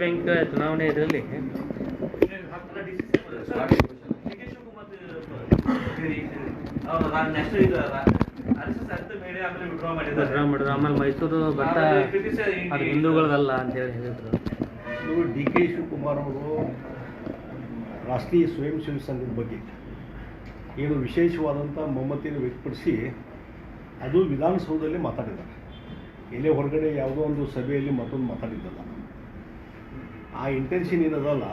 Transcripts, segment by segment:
Bank ಚುನಾವಣೆ ಇದರಲ್ಲಿ. Withdraw ಮಾಡಿದ್ರು. ಆಮೇಲೆ ಮೈಸೂರು ಬರ್ತಾ ಅದು ಹಿಂದೂಗಳದಲ್ಲ ಅಂತ ಹೇಳಿ ಹೇಳಿದ್ರು. ಡಿ ಕೆ ಶಿವಕುಮಾರ್ ಅವರು ರಾಷ್ಟ್ರೀಯ ಸ್ವಯಂ ಸೇವಕ ಸಂಘದ ಬಗ್ಗೆ ಏನು ವಿಶೇಷವಾದಂಥ ಮಮ್ಮತಿಯನ್ನು ವ್ಯಕ್ತಪಡಿಸಿ ಅದು ವಿಧಾನಸೌಧದಲ್ಲಿ ಮಾತಾಡಿದ್ದಾರೆ. ಎಲ್ಲೇ ಹೊರಗಡೆ ಯಾವುದೋ ಒಂದು ಸಭೆಯಲ್ಲಿ ಮತ್ತೊಂದು ಮಾತಾಡಿದ್ದಲ್ಲ. ಆ ಇಂಟೆನ್ಷನ್ ಏನದಲ್ಲ,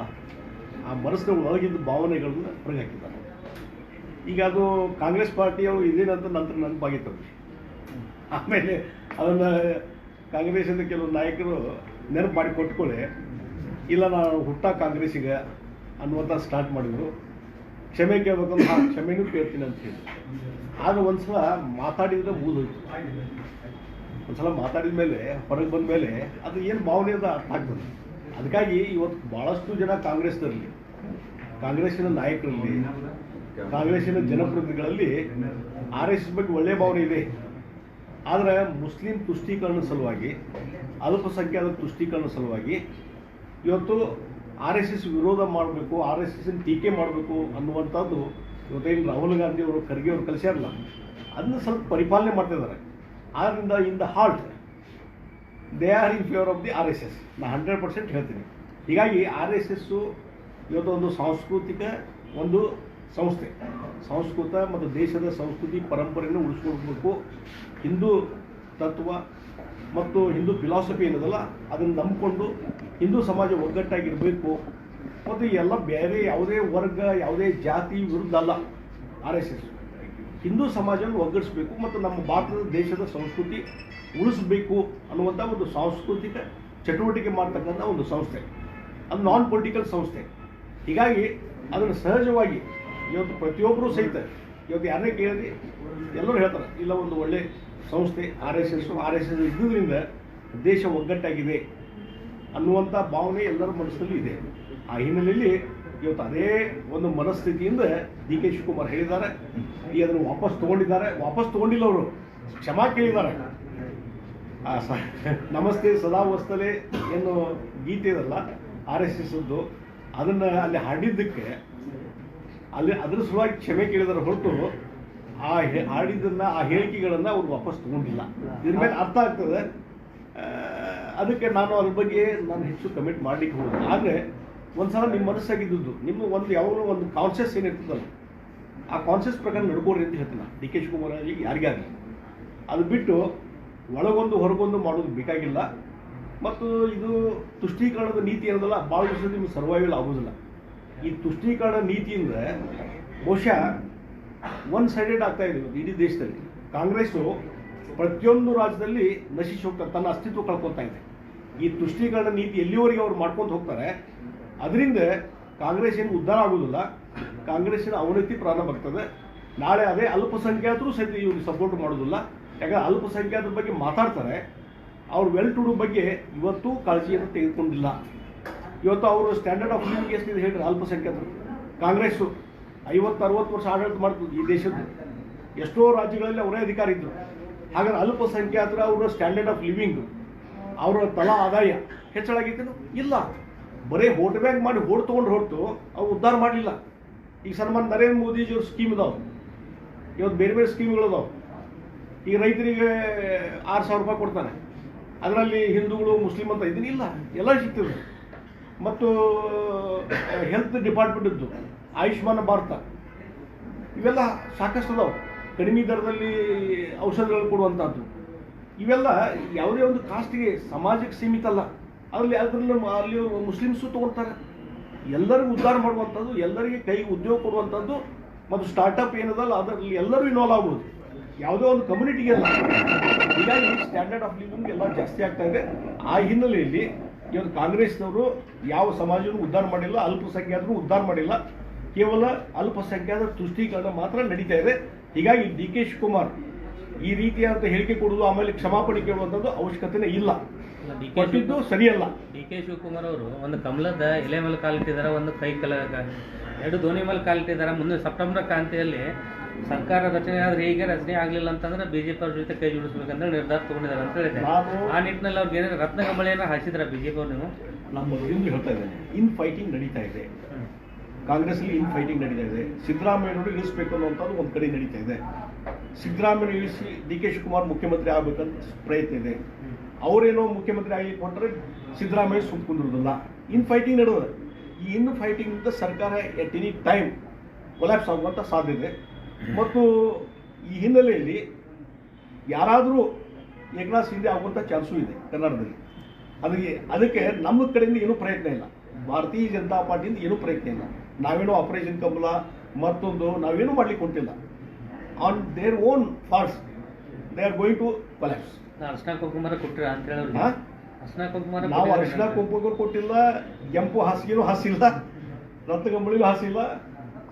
ಆ ಮನಸ್ಸಿನ ಒಳಗಿದ್ದ ಭಾವನೆಗಳನ್ನ ಹೊರಗೆ ಹಾಕಿದ್ದಾರೆ. ಈಗ ಅದು ಕಾಂಗ್ರೆಸ್ ಪಾರ್ಟಿಯವರು ಇದೇನಂತ ನಂತರ ನೆನಪಾಗಿತ್ತು ಆಮೇಲೆ ಅದನ್ನು ಕಾಂಗ್ರೆಸ್ಸಿಂದ ಕೆಲವು ನಾಯಕರು ನೆನಪು ಮಾಡಿ ಕೊಟ್ಕೊಳ್ಳಿ. ಇಲ್ಲ, ನಾನು ಹುಟ್ಟ ಕಾಂಗ್ರೆಸ್ಸಿಗೆ ಅನ್ನುವಂಥ ಸ್ಟಾರ್ಟ್ ಮಾಡಿದರು. ಕ್ಷಮೆ ಕೇಳ್ಬೇಕಂದ್ರೆ ಆ ಕ್ಷಮೆನೂ ಕೇಳ್ತೀನಿ ಅಂತ ಹೇಳಿ. ಆಗ ಒಂದ್ಸಲ ಮಾತಾಡಿದ್ರೆ ಮುಗಿದೋಯ್ತು. ಒಂದ್ಸಲ ಮಾತಾಡಿದ ಮೇಲೆ, ಹೊರಗೆ ಬಂದ ಮೇಲೆ ಅದು ಏನು ಭಾವನೆ ಅಂತ ಅರ್ಥ ಆಗ್ತದೆ. ಅದಕ್ಕಾಗಿ ಇವತ್ತು ಭಾಳಷ್ಟು ಜನ ಕಾಂಗ್ರೆಸ್ನಲ್ಲಿ, ಕಾಂಗ್ರೆಸ್ಸಿನ ನಾಯಕರಲ್ಲಿ, ಕಾಂಗ್ರೆಸ್ಸಿನ ಜನಪ್ರತಿನಿಧಿಗಳಲ್ಲಿ ಆರ್ ಎಸ್ ಬಗ್ಗೆ ಒಳ್ಳೆಯ ಭಾವನೆ ಇದೆ. ಆದರೆ ಮುಸ್ಲಿಂ ತುಷ್ಟೀಕರಣ ಸಲುವಾಗಿ, ಅಲ್ಪಸಂಖ್ಯಾತ ತುಷ್ಟೀಕರಣ ಸಲುವಾಗಿ ಇವತ್ತು ಆರ್ ಎಸ್ ಎಸ್ ವಿರೋಧ ಮಾಡಬೇಕು, ಆರ್ ಎಸ್ ಎಸ್ ಟೀಕೆ ಮಾಡಬೇಕು ಅನ್ನುವಂಥದ್ದು ಇವತ್ತೇನು ರಾಹುಲ್ ಗಾಂಧಿ ಅವರು ಖರ್ಗೆ ಅವರು ಕಲಿಸ್ಯಾರಲ್ಲ ಅದನ್ನ ಸ್ವಲ್ಪ ಪರಿಪಾಲನೆ ಮಾಡ್ತಿದ್ದಾರೆ ಆದ್ದರಿಂದ in the heart they are in favour of the R S S ನಾನು ಹಂಡ್ರೆಡ್ ಪರ್ಸೆಂಟ್ ಹೇಳ್ತೀನಿ. ಹೀಗಾಗಿ ಆರ್ ಎಸ್ ಎಸ್ಸು ಇವತ್ತು ಒಂದು ಸಾಂಸ್ಕೃತಿಕ ಒಂದು ಸಂಸ್ಥೆ. ಸಂಸ್ಕೃತ ಮತ್ತು ದೇಶದ ಸಂಸ್ಕೃತಿ ಪರಂಪರೆಯನ್ನು ಉಳಿಸ್ಕೊಳ್ಬೇಕು ಹಿಂದೂ ತತ್ವ ಮತ್ತು ಹಿಂದೂ ಫಿಲಾಸಫಿ ಏನದಲ್ಲ, ಅದನ್ನು ನಂಬಿಕೊಂಡು ಹಿಂದೂ ಸಮಾಜ ಒಗ್ಗಟ್ಟಾಗಿರಬೇಕು. ಮತ್ತು ಎಲ್ಲ ಬೇರೆ ಯಾವುದೇ ವರ್ಗ, ಯಾವುದೇ ಜಾತಿ ವಿರುದ್ಧ ಅಲ್ಲ ಆರ್ ಎಸ್ ಎಸ್ ಹಿಂದೂ ಸಮಾಜವನ್ನು ಒಗ್ಗಡಿಸಬೇಕು ಮತ್ತು ನಮ್ಮ ಭಾರತದ ದೇಶದ ಸಂಸ್ಕೃತಿ ಉಳಿಸಬೇಕು ಅನ್ನುವಂಥ ಒಂದು ಸಾಂಸ್ಕೃತಿಕ ಚಟುವಟಿಕೆ ಮಾಡ್ತಕ್ಕಂಥ ಒಂದು ಸಂಸ್ಥೆ. ಅದು ನಾನ್ ಪೊಲಿಟಿಕಲ್ ಸಂಸ್ಥೆ. ಹೀಗಾಗಿ ಅದನ್ನು ಸಹಜವಾಗಿ ಇವತ್ತು ಪ್ರತಿಯೊಬ್ಬರೂ ಸಹಿತ ಇವತ್ತು ಯಾರನ್ನೇ ಕೇಳಿದ್ರೆ, ಎಲ್ಲರೂ ಹೇಳ್ತಾರೆ, ಇಲ್ಲ ಒಂದು ಒಳ್ಳೆ ಸಂಸ್ಥೆ, R S S R S S ಇದ್ದುದರಿಂದ ದೇಶ ಒಗ್ಗಟ್ಟಾಗಿದೆ ಅನ್ನುವಂಥ ಭಾವನೆ ಎಲ್ಲರ ಮನಸ್ಸಲ್ಲಿ ಇದೆ. ಆ ಹಿನ್ನೆಲೆಯಲ್ಲಿ ಇವತ್ತು ಅದೇ ಒಂದು ಮನಸ್ಥಿತಿಯಿಂದ ಡಿ ಕೆ ಶಿವಕುಮಾರ್ ಹೇಳಿದ್ದಾರೆ. ಈ ಅದನ್ನು ವಾಪಸ್ ತಗೊಂಡಿದ್ದಾರೆ. ವಾಪಸ್ ತಗೊಂಡಿಲ್ಲ ಅವರು. ಕ್ಷಮಾ ಕೇಳಿದ್ದಾರೆ. ನಮಸ್ತೆ ಸದಾ ವಸ್ತಲೆ ಏನು ಗೀತೆ ಇದಲ್ಲ, ಆರ್ ಎಸ್ ಎಸ್ದು ಅದನ್ನು ಅಲ್ಲಿ ಹಾಡಿದ್ದಕ್ಕೆ, ಅಲ್ಲಿ ಅದರ ಸಲುವಾಗಿ ಕ್ಷಮೆ ಕೇಳಿದಾರೆ ಹೊರತು ಆ ಹಾಡಿದ್ದನ್ನ, ಆ ಹೇಳಿಕೆಗಳನ್ನು ಅವ್ರು ವಾಪಸ್ ತಗೊಂಡಿಲ್ಲ. ಇದ್ರ ಮೇಲೆ ಅರ್ಥ ಆಗ್ತದೆ. ಅದಕ್ಕೆ ನಾನು ಅದ್ರ ಬಗ್ಗೆ ನಾನು ಹೆಚ್ಚು ಕಮೆಂಟ್ ಮಾಡ್ಲಿಕ್ಕೆ ಹೋಗಿಲ್ಲ ಆದರೆ ಒಂದ್ಸಲ ನಿಮ್ಮ ಮನಸ್ಸಾಗಿದ್ದು ನಿಮ್ಮ ಒಂದು ಯಾವಾಗಲೂ ಒಂದು ಕಾನ್ಷಿಯಸ್ ಏನಿರ್ತದಲ್ಲ, ಆ ಕಾನ್ಷಿಯಸ್ ಪ್ರಕಾರ ನಡ್ಕೋರಿ ಅಂತ ಹೇಳ್ತೀನಿ ಡಿ ಕೆ ಶಿವಕುಮಾರ್ ಆಗಲಿ, ಯಾರಿಗೇ ಆಗಲಿ. ಅದು ಬಿಟ್ಟು ಒಳಗೊಂದು ಹೊರಗೊಂದು ಮಾಡೋದು ಬೇಕಾಗಿಲ್ಲ. ಮತ್ತು ಇದು ತುಷ್ಟೀಕರಣದ ನೀತಿ ಏನದಲ್ಲ ಭಾಳ ದಿವಸ ನಿಮ್ಗೆ ಸರ್ವೈವಲ್ ಆಗೋದಿಲ್ಲ. ಈ ತುಷ್ಟೀಕರಣ ನೀತಿಯಿಂದ ಬಹುಶಃ ಒನ್ ಸೈಡೆಡ್ ಆಗ್ತಾ ಇದೆ ಇಡೀ ದೇಶದಲ್ಲಿ. ಕಾಂಗ್ರೆಸ್ಸು ಪ್ರತಿಯೊಂದು ರಾಜ್ಯದಲ್ಲಿ ನಶಿಸಿ ಹೋಗ್ತಾರೆ ತನ್ನ ಅಸ್ತಿತ್ವ ಕಳ್ಕೊತಾ ಇದೆ. ಈ ತುಷ್ಟೀಕರಣ ನೀತಿ ಎಲ್ಲಿವರೆಗೆ ಅವ್ರು ಮಾಡ್ಕೊಂಡು ಹೋಗ್ತಾರೆ? ಅದರಿಂದ ಕಾಂಗ್ರೆಸ್ ಏನು ಉದ್ಧಾರ ಆಗೋದಿಲ್ಲ. ಕಾಂಗ್ರೆಸ್ಸಿನ ಅವನತಿ ಪ್ರಾರಂಭ ಆಗ್ತದೆ ನಾಳೆ ಅದೇ ಅಲ್ಪಸಂಖ್ಯಾತರು ಸಹಿತ ಇವ್ರಿಗೆ ಸಪೋರ್ಟ್ ಮಾಡೋದಿಲ್ಲ. ಯಾಕಂದ್ರೆ ಅಲ್ಪಸಂಖ್ಯಾತರ ಬಗ್ಗೆ ಮಾತಾಡ್ತಾರೆ. ಅವ್ರು ವೆಲ್ ಟು ಡೂ ಬಗ್ಗೆ ಇವತ್ತು ಕಾಳಜಿಯನ್ನು ತೆಗೆದುಕೊಂಡಿಲ್ಲ. ಇವತ್ತು ಅವರು ಸ್ಟ್ಯಾಂಡರ್ಡ್ ಆಫ್ ಲಿವಿಂಗ್ ಎಷ್ಟು ಹೇಳ್ರಿ ಅಲ್ಪಸಂಖ್ಯಾತರು. ಕಾಂಗ್ರೆಸ್ಸು ಐವತ್ತು ಅರವತ್ತು ವರ್ಷ ಆಡಳಿತ ಮಾಡ್ತದೆ ಈ ದೇಶದ್ದು. ಎಷ್ಟೋ ರಾಜ್ಯಗಳಲ್ಲಿ ಅವರೇ ಅಧಿಕಾರ ಇದ್ದರು ಹಾಗಾದ್ರೆ ಅಲ್ಪಸಂಖ್ಯಾತರ ಅವರ ಸ್ಟ್ಯಾಂಡರ್ಡ್ ಆಫ್ ಲಿವಿಂಗ್ ಅವರ ತಲಾ ಆದಾಯ ಹೆಚ್ಚಳಾಗಿತ್ತು ಇಲ್ಲ. ಬರೀ ಓಟ್ ಬ್ಯಾಂಕ್ ಮಾಡಿ ಓಟ್ ತೊಗೊಂಡು ಹೊರತು ಅವು ಉದ್ಧಾರ ಮಾಡಲಿಲ್ಲ. ಈಗ ಸನ್ಮಾನ್ ನರೇಂದ್ರ ಮೋದಿಜಿಯವ್ರ ಸ್ಕೀಮ್ ಇದಾವೆ. ಇವತ್ತು ಬೇರೆ ಬೇರೆ ಸ್ಕೀಮ್ಗಳು ಅದಾವೆ ಈಗ ರೈತರಿಗೆ ಆರು ಸಾವಿರ ರೂಪಾಯಿ ಕೊಡ್ತಾನೆ ಅದರಲ್ಲಿ ಹಿಂದೂಗಳು, ಮುಸ್ಲಿಂ ಅಂತ ಇದನ್ನಿಲ್ಲ. ಎಲ್ಲ ಸಿಗ್ತದೆ. ಮತ್ತು ಹೆಲ್ತ್ ಡಿಪಾರ್ಟ್ಮೆಂಟದ್ದು ಆಯುಷ್ಮಾನ್ ಭಾರತ. ಇವೆಲ್ಲ ಸಾಕಷ್ಟು ಅದಾವೆ ಕಡಿಮೆ ದರದಲ್ಲಿ ಔಷಧಗಳು ಕೊಡುವಂಥದ್ದು ಇವೆಲ್ಲ ಯಾವುದೇ ಒಂದು ಕಾಸ್ಟ್ಗೆ ಸಮಾಜಕ್ಕೆ ಸೀಮಿತ ಅಲ್ಲ. ಅದರಲ್ಲಿ ಅದರಲ್ಲಿ ಅಲ್ಲಿ ಮುಸ್ಲಿಮ್ಸು ತೊಗೊಳ್ತಾರೆ. ಎಲ್ಲರಿಗೂ ಉದ್ಧಾರ ಮಾಡುವಂಥದ್ದು, ಎಲ್ಲರಿಗೆ ಕೈಗೆ ಉದ್ಯೋಗ ಕೊಡುವಂಥದ್ದು, ಮತ್ತು ಸ್ಟಾರ್ಟಪ್ ಏನದಲ್ಲ, ಅದರಲ್ಲಿ ಎಲ್ಲರೂ ಇನ್ವಾಲ್ವ್ ಆಗ್ಬೋದು. ಯಾವುದೋ ಒಂದು ಕಮ್ಯುನಿಟಿಗೆ ಅಲ್ಲ ಹೀಗಾಗಿ ಸ್ಟ್ಯಾಂಡರ್ಡ್ ಆಫ್ ಲಿವಿಂಗ್ ಎಲ್ಲ ಜಾಸ್ತಿ ಆಗ್ತಾ ಇದೆ. ಆ ಹಿನ್ನೆಲೆಯಲ್ಲಿ ಇವತ್ತು ಕಾಂಗ್ರೆಸ್ನವರು ಯಾವ ಸಮಾಜವನ್ನು ಉದ್ಧಾರ ಮಾಡಿಲ್ಲ, ಅಲ್ಪಸಂಖ್ಯಾತರು ಉದ್ಧಾರ ಮಾಡಿಲ್ಲ. ಕೇವಲ ಅಲ್ಪಸಂಖ್ಯಾತರ ತುಷ್ಟೀಕರಣ ಮಾತ್ರ ನಡೀತಾ ಇದೆ. ಹೀಗಾಗಿ ಡಿ ಕೆ ಶಿವಕುಮಾರ್ ಈ ರೀತಿಯಾದಂಥ ಹೇಳಿಕೆ ಕೊಡುವುದು ಆಮೇಲೆ ಕ್ಷಮಾಪಣೆ ಕೇಳುವಂಥದ್ದು ಅವಶ್ಯಕತೆನೇ ಇಲ್ಲ. ಕೊಟ್ಟಿದ್ದು ಸರಿಯಲ್ಲ. ಡಿ ಕೆ ಶಿವಕುಮಾರ್ ಅವರು ಒಂದು ಕಮಲದ ಎಲೆ ಮೇಲೆ ಕಾಲಿಟ್ಟಿದ್ದಾರೆ ಒಂದು ಕೈ ಕಲ ಎರಡು ಧೋನಿ ಮೇಲೆ ಕಾಲಿಟ್ಟಿದ್ದಾರೆ ಮುಂದೆ ಸೆಪ್ಟೆಂಬರ್ ಕ್ರಾಂತಿಯಲ್ಲಿ ಸರ್ಕಾರ ರಚನೆ ಆದ್ರೆ ಹೀಗೆ ರಚನೆ ಆಗಲಿಲ್ಲ ಅಂತಂದ್ರೆ ಬಿಜೆಪಿ ಅವ್ರ ಜೊತೆ ಕೈ ಜೋಡಿಸ್ಬೇಕಂತ ನಿರ್ಧಾರ ತಗೊಂಡಿದ್ದಾರೆ ಅಂತ ಹೇಳಿದೆ ಆ ನಿಟ್ಟಿನಲ್ಲಿ ಅವ್ರಿಗೆ ಏನಾದ್ರು ರತ್ನಗಂಬಳಿ ಏನಾರು ಹಾಸಿದ್ರ ಬಿಜೆಪಿ ಅವ್ರು ನೀವು? ನಮ್ಮ ಮೊದಲಿಂದ ಹೇಳ್ತಾ ಇದ್ದೇನೆ. ಇನ್ ಫೈಟಿಂಗ್ ನಡೀತಾ ಇದೆ. ಕಾಂಗ್ರೆಸ್ ಅಲ್ಲಿ ಇನ್ ಫೈಟಿಂಗ್ ನಡೀತಾ ಇದೆ. ಸಿದ್ದರಾಮಯ್ಯನವರು ಇಳಿಸ್ಬೇಕು ಅನ್ನುವಂಥದ್ದು ಒಂದು ಕಡೆ ನಡೀತಾ ಇದೆ. ಸಿದ್ದರಾಮಯ್ಯ ಇಳಿಸಿ ಡಿ ಕೆ ಶಿವಕುಮಾರ್ ಮುಖ್ಯಮಂತ್ರಿ ಆಗಬೇಕಂತ ಪ್ರಯತ್ನ ಇದೆ. ಅವರೇನೋ ಮುಖ್ಯಮಂತ್ರಿ ಆಗಿ ಕೊಟ್ಟರೆ ಸಿದ್ದರಾಮಯ್ಯ ಸುಮ್ ಇನ್ ಫೈಟಿಂಗ್ ನಡೆದ ಈ ಇನ್ನು ಫೈಟಿಂಗ್ ಸರ್ಕಾರ ಎಟ್ ಎನಿ ಟೈಮ್ ಕೊಲ್ಯಾಪ್ಸ್ ಆಗುವಂಥ ಸಾಧ್ಯತೆ ಮತ್ತು ಈ ಹಿನ್ನೆಲೆಯಲ್ಲಿ ಯಾರಾದರೂ ಏಕನಾಥ್ ಸಿಂಧೆ ಆಗುವಂಥ ಚಾನ್ಸು ಇದೆ ಕನ್ನಡದಲ್ಲಿ. ಅದಕ್ಕೆ ಅದಕ್ಕೆ ನಮ್ಮ ಕಡೆಯಿಂದ ಏನೂ ಪ್ರಯತ್ನ ಇಲ್ಲ. ಭಾರತೀಯ ಜನತಾ ಪಾರ್ಟಿಯಿಂದ ಏನೂ ಪ್ರಯತ್ನ ಇಲ್ಲ. ನಾವೇನೋ ಆಪರೇಷನ್ ಕಮಲ, ಮತ್ತೊಂದು ನಾವೇನೂ ಮಾಡಲಿಕ್ಕೆ ಹೊಂಟಿಲ್ಲ. On their own force they are going to collapse ಅರ್ಶನ ಕುಂಕುಮಾರ ಕೊಟ್ಟಿರ ಅಂತ ಹೇಳೋರು? ಅರ್ಶನ ಕುಂಕುಮರ ನಾವು ಕೊಟ್ಟಿರ ಅರಿಶಿನ ಕುಂಕುಮರು ಕೊಟ್ಟಿಲ್ಲ ಕೆಂಪು ಹಾಸಿಗೆನೂ ಹಾಸಿಲ್ಲ ರಕ್ತಗಂಬಳಿನೂ ಹಾಸಿಲ್ಲ.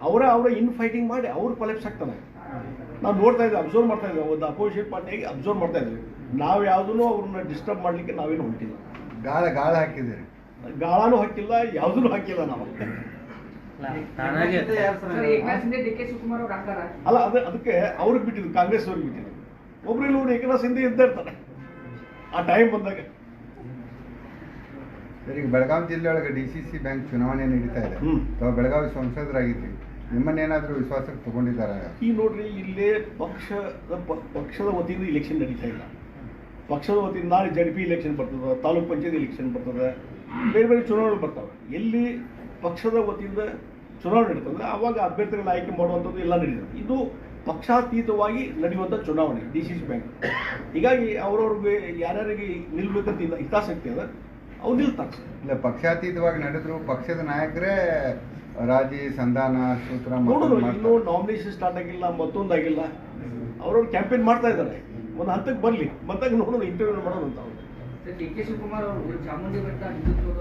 ಅವರ ಅವರ ಇನ್ ಫೈಟಿಂಗ್ ಮಾಡಿ ಅವ್ರು ಕೊಲೆಪ್ಸ್ ಆಗ್ತಾನೆ ನಾವು ನೋಡ್ತಾ ಇದ್ದೀವಿ ಅಬ್ಸರ್ವ್ ಮಾಡ್ತಾ ಇದ್ದೀವಿ ಒಂದು ಅಪೋಸಿಟ್ ಪಾರ್ಟಿಯಾಗಿ ಅಬ್ಸರ್ವ್ ಮಾಡ್ತಾ ಇದ್ದೀವಿ ನಾವು ಯಾವುದೂ ಅವ್ರನ್ನ ಡಿಸ್ಟರ್ಬ್ ಮಾಡಲಿಕ್ಕೆ ನಾವೇನು ಹೊಂಟಿಲ್ಲ. ಗಾಳ ಗಾಳ ಹಾಕಿದ್ದೀರಿ. ಗಾಳನೂ ಹಾಕಿಲ್ಲ ಯಾವುದೂ ಹಾಕಿಲ್ಲ ನಾವು. ಅಲ್ಲ, ಅದಕ್ಕೆ ಅವ್ರಿಗೆ ಬಿಟ್ಟಿದ್ದು ಕಾಂಗ್ರೆಸ್ ಅವ್ರಿಗೆ ಬಿಟ್ಟಿದ್ದು. ಒಬ್ರು ಇಲ್ಲಿ ಒಬ್ರು ಏಕನಾಥ್ ಹಿಂದೆ ಇದ್ದೇ ಇರ್ತಾರೆ. ಆ ಟೈಮ್ ಬಂದಾಗ. ಸರ್ ಈಗ ಬೆಳಗಾವಿ ಜಿಲ್ಲೆಯೊಳಗೆ ಡಿ ಸಿ ಸಿ ಬ್ಯಾಂಕ್ ಚುನಾವಣೆ ನಡೀತಾ ಇದೆ. ತಾವು ಬೆಳಗಾವಿ ಸಂಸದರಾಗಿದ್ದೀವಿ ನಿಮ್ಮನ್ನೇನಾದರೂ ವಿಶ್ವಾಸಕ್ಕೆ ತಗೊಂಡಿದ್ದಾರೆ? ಈ ನೋಡ್ರಿ ಇಲ್ಲೇ ಪಕ್ಷದ ಪಕ್ಷದ ವತಿಯಿಂದ ಇಲೆಕ್ಷನ್ ನಡೀತಾ ಇಲ್ಲ. ಪಕ್ಷದ ವತಿಯಿಂದ ನಾಳೆ ಜಡ್ ಪಿ ಇಲೆಕ್ಷನ್ ಬರ್ತದೆ ತಾಲೂಕ್ ಪಂಚಾಯತ್ ಇಲೆಕ್ಷನ್ ಬರ್ತದೆ ಬೇರೆ ಬೇರೆ ಚುನಾವಣೆ ಬರ್ತಾವೆ. ಎಲ್ಲಿ ಪಕ್ಷದ ವತಿಯಿಂದ ಚುನಾವಣೆ ನಡೀತದೆ ಅವಾಗ ಅಭ್ಯರ್ಥಿಗಳ ಆಯ್ಕೆ ಮಾಡುವಂಥದ್ದು ಎಲ್ಲ ನಡೀತದೆ. ಇದು ಪಕ್ಷಾತೀತವಾಗಿ ನಡೆಯುವಂಥ ಚುನಾವಣೆ ಡಿ ಸಿ ಸಿ ಬ್ಯಾಂಕ್ ಹೀಗಾಗಿ ಅವ್ರವ್ರಿಗೆ ಯಾರ್ಯಾರಿಗೆ ನಿಲ್ಬೇಕಂತ ಇಲ್ಲ ಹಿತಾಸಕ್ತಿ ಅದ ಅವ್ರು ನಿಲ್ತಾರೆ. ಇಲ್ಲ ಪಕ್ಷಾತೀತವಾಗಿ ನಡೆದ್ರು ಪಕ್ಷದ ನಾಯಕರೇ ರಾಜಿ ಸಂಧಾನ ಸೂತ್ರ ಇನ್ನೂ. ನಾಮಿನೇಷನ್ ಸ್ಟಾರ್ಟ್ ಆಗಿಲ್ಲ ಮತ್ತೊಂದಾಗಿಲ್ಲ. ಅವ್ರವ್ರು ಕ್ಯಾಂಪೇನ್ ಮಾಡ್ತಾ ಇದ್ದಾರೆ. ಒಂದು ಹಂತಕ್ಕೆ ಬರಲಿ ಬಂದಾಗ ನೋಡೋದು ಇಂಟರ್ವ್ಯೂ ಮಾಡೋದು ಅಂತ ಅವ್ರು. ಡಿ ಕೆ ಶಿವಕುಮಾರ್ ಅವರು ಚಾಮುಂಡಿ ಬೆಟ್ಟ ಹಿಂದುತ್ವದ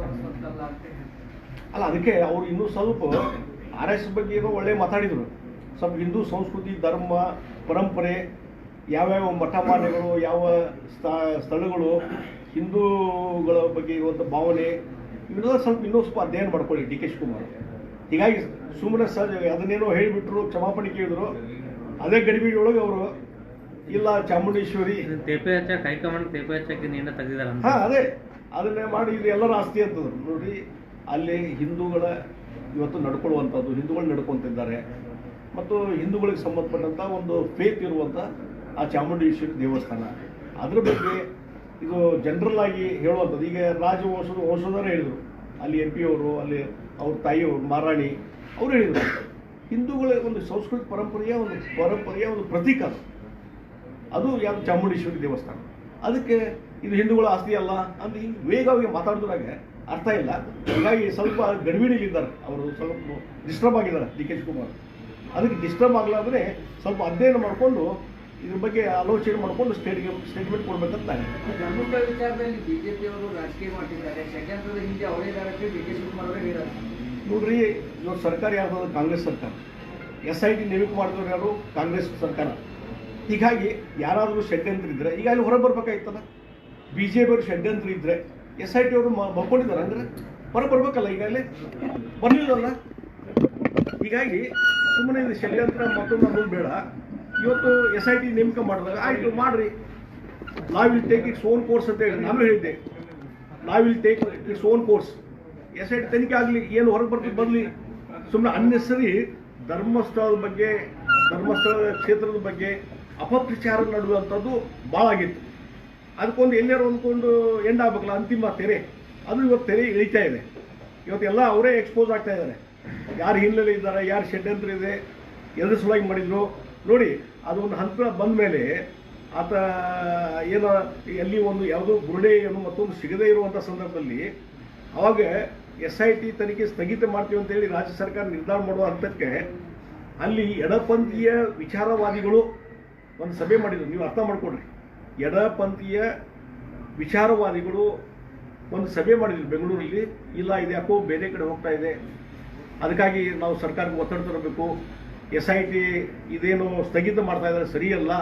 ಅಲ್ಲ ಅದಕ್ಕೆ ಅವ್ರು ಇನ್ನೂ ಸ್ವಲ್ಪ ಆರ್ ಎಸ್ ಬಗ್ಗೆ ಏನೋ ಒಳ್ಳೆ ಮಾತಾಡಿದರು. ಸ್ವಲ್ಪ ಹಿಂದೂ ಸಂಸ್ಕೃತಿ ಧರ್ಮ ಪರಂಪರೆ ಯಾವ್ಯಾವ ಮಠ ಮಾನ್ಯಗಳು ಯಾವ ಸ್ಥ- ಸ್ಥಳಗಳು ಹಿಂದೂಗಳ ಬಗ್ಗೆ ಇರುವಂಥ ಭಾವನೆ ಇವನ್ನೆಲ್ಲ ಸ್ವಲ್ಪ ಇನ್ನೂ ಸ್ವಲ್ಪ ಅಧ್ಯಯನ ಮಾಡ್ಕೊಳ್ಳಿ ಡಿ ಕೆ ಶಿವಕುಮಾರ್. ಹೀಗಾಗಿ ಸುಮ್ಮನೆ ಸರ್ ಅದನ್ನೇನೋ ಹೇಳಿಬಿಟ್ರು ಕ್ಷಮಾಪಣೆ ಕೇಳಿದ್ರು ಅದೇ ಗಡಿಬಿಡಿಯೊಳಗೆ ಅವರು ಇಲ್ಲ ಚಾಮುಂಡೇಶ್ವರಿ. ಇದು ತೇಪೆ ಹಚ್ಚಕ್ ಹೈಕಮಾಂಡ್ ತೇಪೆ ಹಚ್ಚಕ್ಕೆ ನೀನ ತೆಗ್ದಿದಾರ ಅಂತ. ಹಾ ಅದೇ. ಅದನ್ನೇ ಮಾಡಿ ಇಲ್ಲಿ ಎಲ್ಲರ ಆಸ್ತಿ ಅಂತ ನೋಡಿ ಅಲ್ಲಿ ಹಿಂದೂಗಳ ಇವತ್ತು ನಡ್ಕೊಳ್ಳುವಂಥದ್ದು ಹಿಂದೂಗಳು ನಡ್ಕೊಂತಿದ್ದಾರೆ. ಮತ್ತು ಹಿಂದೂಗಳಿಗೆ ಸಂಬಂಧಪಟ್ಟಂಥ ಒಂದು ಫೇತ್ ಇರುವಂಥ ಆ ಚಾಮುಂಡೇಶ್ವರಿ ದೇವಸ್ಥಾನ. ಅದ್ರ ಬಗ್ಗೆ ಇದು ಜನರಲ್ ಆಗಿ ಹೇಳುವಂಥದ್ದು. ಈಗ ರಾಜವಂಶದ ವಂಶದವರು ಹೇಳಿದರು. ಅಲ್ಲಿ ಎಂ ಪಿ ಅವರು, ಅಲ್ಲಿ ಅವ್ರ ತಾಯಿಯವರು ಮಹಾರಾಣಿ, ಅವರು ಹೇಳಿದರು. ಹಿಂದೂಗಳ ಒಂದು ಸಂಸ್ಕೃತಿ ಪರಂಪರೆಯ ಒಂದು ಪರಂಪರೆಯ ಒಂದು ಪ್ರತೀಕ ಅದು. ಯಾವುದು ಚಾಮುಂಡೇಶ್ವರಿ ದೇವಸ್ಥಾನ. ಅದಕ್ಕೆ ಇದು ಹಿಂದೂಗಳ ಆಸ್ತಿ ಅಲ್ಲ ಅಂತ ಹಿಂಗೆ ವೇಗವಾಗಿ ಮಾತಾಡಿದ್ರಾಗ ಅರ್ಥ ಇಲ್ಲ. ಹೀಗಾಗಿ ಸ್ವಲ್ಪ ಗಡಿಬಿಡಿಲಿದ್ದಾರೆ ಅವರು ಸ್ವಲ್ಪ ಡಿಸ್ಟರ್ಬ್ ಆಗಿದ್ದಾರೆ. D K Shivakumar. ಅದಕ್ಕೆ ಡಿಸ್ಟರ್ಬ್ ಆಗಲಾದ್ರೆ ಸ್ವಲ್ಪ ಅಧ್ಯಯನ ಮಾಡಿಕೊಂಡು ಇದ್ರ ಬಗ್ಗೆ ಆಲೋಚನೆ ಮಾಡಿಕೊಂಡು ಸ್ಟೇಟ್ಗೆ ಸ್ಟೇಟ್ಮೆಂಟ್ ಕೊಡ್ಬೇಕಂತ ನಾನು ಧರ್ಮದ ವಿಚಾರದಲ್ಲಿ ಬಿಜೆಪಿ ಅವರು ರಾಜಕೀಯ ಮಾಡ್ತಿದ್ದಾರೆ. ಷಡ್ಯಂತ್ರದ ಹಿಂದೆ ಅವರೇ ಇದ್ದಾರೆ ಅಂತ ಡಿ ಕೆ ಶಿವಕುಮಾರ್ ಅವರೇ ನೋಡ್ರಿ ಇವಾಗ ಸರ್ಕಾರ ಯಾವ್ದು? ಕಾಂಗ್ರೆಸ್ ಸರ್ಕಾರ. ಎಸ್ ಐ ಟಿ ನೇಮಕ ಮಾಡಿದವರು ಯಾರು? ಕಾಂಗ್ರೆಸ್ ಸರ್ಕಾರ. ಹೀಗಾಗಿ ಯಾರಾದರೂ ಷಡ್ಯಂತ್ರ ಇದ್ರೆ ಈಗ ಅಲ್ಲಿ ಹೊರ ಬರ್ಬೇಕಾಯ್ತಲ್ಲ? ಬಿ ಜೆ ಪಿಯವರು ಷಡ್ಯಂತ್ರ ಇದ್ರೆ ಎಸ್ ಐ ಟಿ ಅವರು ಮಲ್ಕೊಂಡಿದ್ದಾರೆ ಅಂದ್ರೆ ಹೊರ ಬರ್ಬೇಕಲ್ಲ ಈಗಾಗಲೇ ಬರಲಿಲ್ಲಲ್ಲ ಹೀಗಾಗಿ ಸುಮ್ಮನೆ ಇದು ಷಡ್ಯಂತ್ರ ಮತ್ತೊಂದು ಅನ್ನೋದು ಬೇಡ. ಇವತ್ತು ಎಸ್ ಐ ಟಿ ನೇಮಕ ಮಾಡಿದಾಗ, ಆಯಿತು, ಮಾಡ್ರಿ. ನಾವು will take its own course ಅಂತ ಹೇಳಿ, ನಾನು ಹೇಳಿದ್ದೆ. ನಾವು will take its own course S I T ತನಿಖೆ ಆಗಲಿ, ಏನು ಹೊರಗೆ ಬರ್ತದೆ ಬರಲಿ. ಸುಮ್ಮನೆ ಅನ್ನೆಸರಿ ಧರ್ಮಸ್ಥಳದ ಬಗ್ಗೆ ಧರ್ಮಸ್ಥಳದ ಕ್ಷೇತ್ರದ ಬಗ್ಗೆ ಅಪಪ್ರಚಾರ ನಡುವಂಥದ್ದು ಭಾಳ ಆಗಿತ್ತು. ಅದಕ್ಕೊಂದು ಎಲ್ಲಾರು ಅಂದ್ಕೊಂಡು ಎಂಡ್ ಆಗ್ಬೇಕಲ್ಲ, ಅಂತಿಮ ತೆರೆ. ಅದು ಇವತ್ತು ತೆರೆ ಇಳಿತಾ ಇದೆ. ಇವತ್ತೆಲ್ಲ ಅವರೇ ಎಕ್ಸ್ಪೋಸ್ ಆಗ್ತಾ ಇದ್ದಾರೆ. ಯಾರು ಹಿನ್ನೆಲೆ ಇದ್ದಾರೆ, ಯಾರು ಷಡ್ಯಂತ್ರ ಇದೆ ಎದ್ರ ಸಲುವಾಗಿ ಮಾಡಿದ್ರು. ನೋಡಿ ಅದು ಒಂದು ಹಂತ ಬಂದ ಮೇಲೆ ಆತ ಏನೋ ಎಲ್ಲಿ ಒಂದು ಯಾವುದೋ ಬುರುಡೆ ಏನು ಮತ್ತೊಂದು ಸಿಗದೇ ಇರುವಂಥ ಸಂದರ್ಭದಲ್ಲಿ ಅವಾಗ ಎಸ್ ಐ ಟಿ ತನಿಖೆ ಸ್ಥಗಿತ ಮಾಡ್ತೀವಿ ಅಂತೇಳಿ ರಾಜ್ಯ ಸರ್ಕಾರ ನಿರ್ಧಾರ ಮಾಡುವ ಹಂತಕ್ಕೆ ಅಲ್ಲಿ ಎಡಪಂಥೀಯ ವಿಚಾರವಾದಿಗಳು ಒಂದು ಸಭೆ ಮಾಡಿದ್ರು. ನೀವು ಅರ್ಥ ಮಾಡ್ಕೊಡ್ರಿ ಎಡಪಂಥೀಯ ವಿಚಾರವಾದಿಗಳು ಒಂದು ಸಭೆ ಮಾಡಿದ್ರು. ಬೆಂಗಳೂರಲ್ಲಿ ಇಲ್ಲ, ಇದು ಯಾಕೋ ಬೇರೆ ಕಡೆ ಹೋಗ್ತಾ ಇದೆ. ಅದಕ್ಕಾಗಿ ನಾವು ಸರ್ಕಾರಕ್ಕೆ ಒತ್ತಡ ತರಬೇಕು. ಎಸ್ ಐ ಟಿ ಇದೇನು ಸ್ಥಗಿತ ಮಾಡ್ತಾ ಇದ್ದಾರೆ, ಸರಿಯಲ್ಲ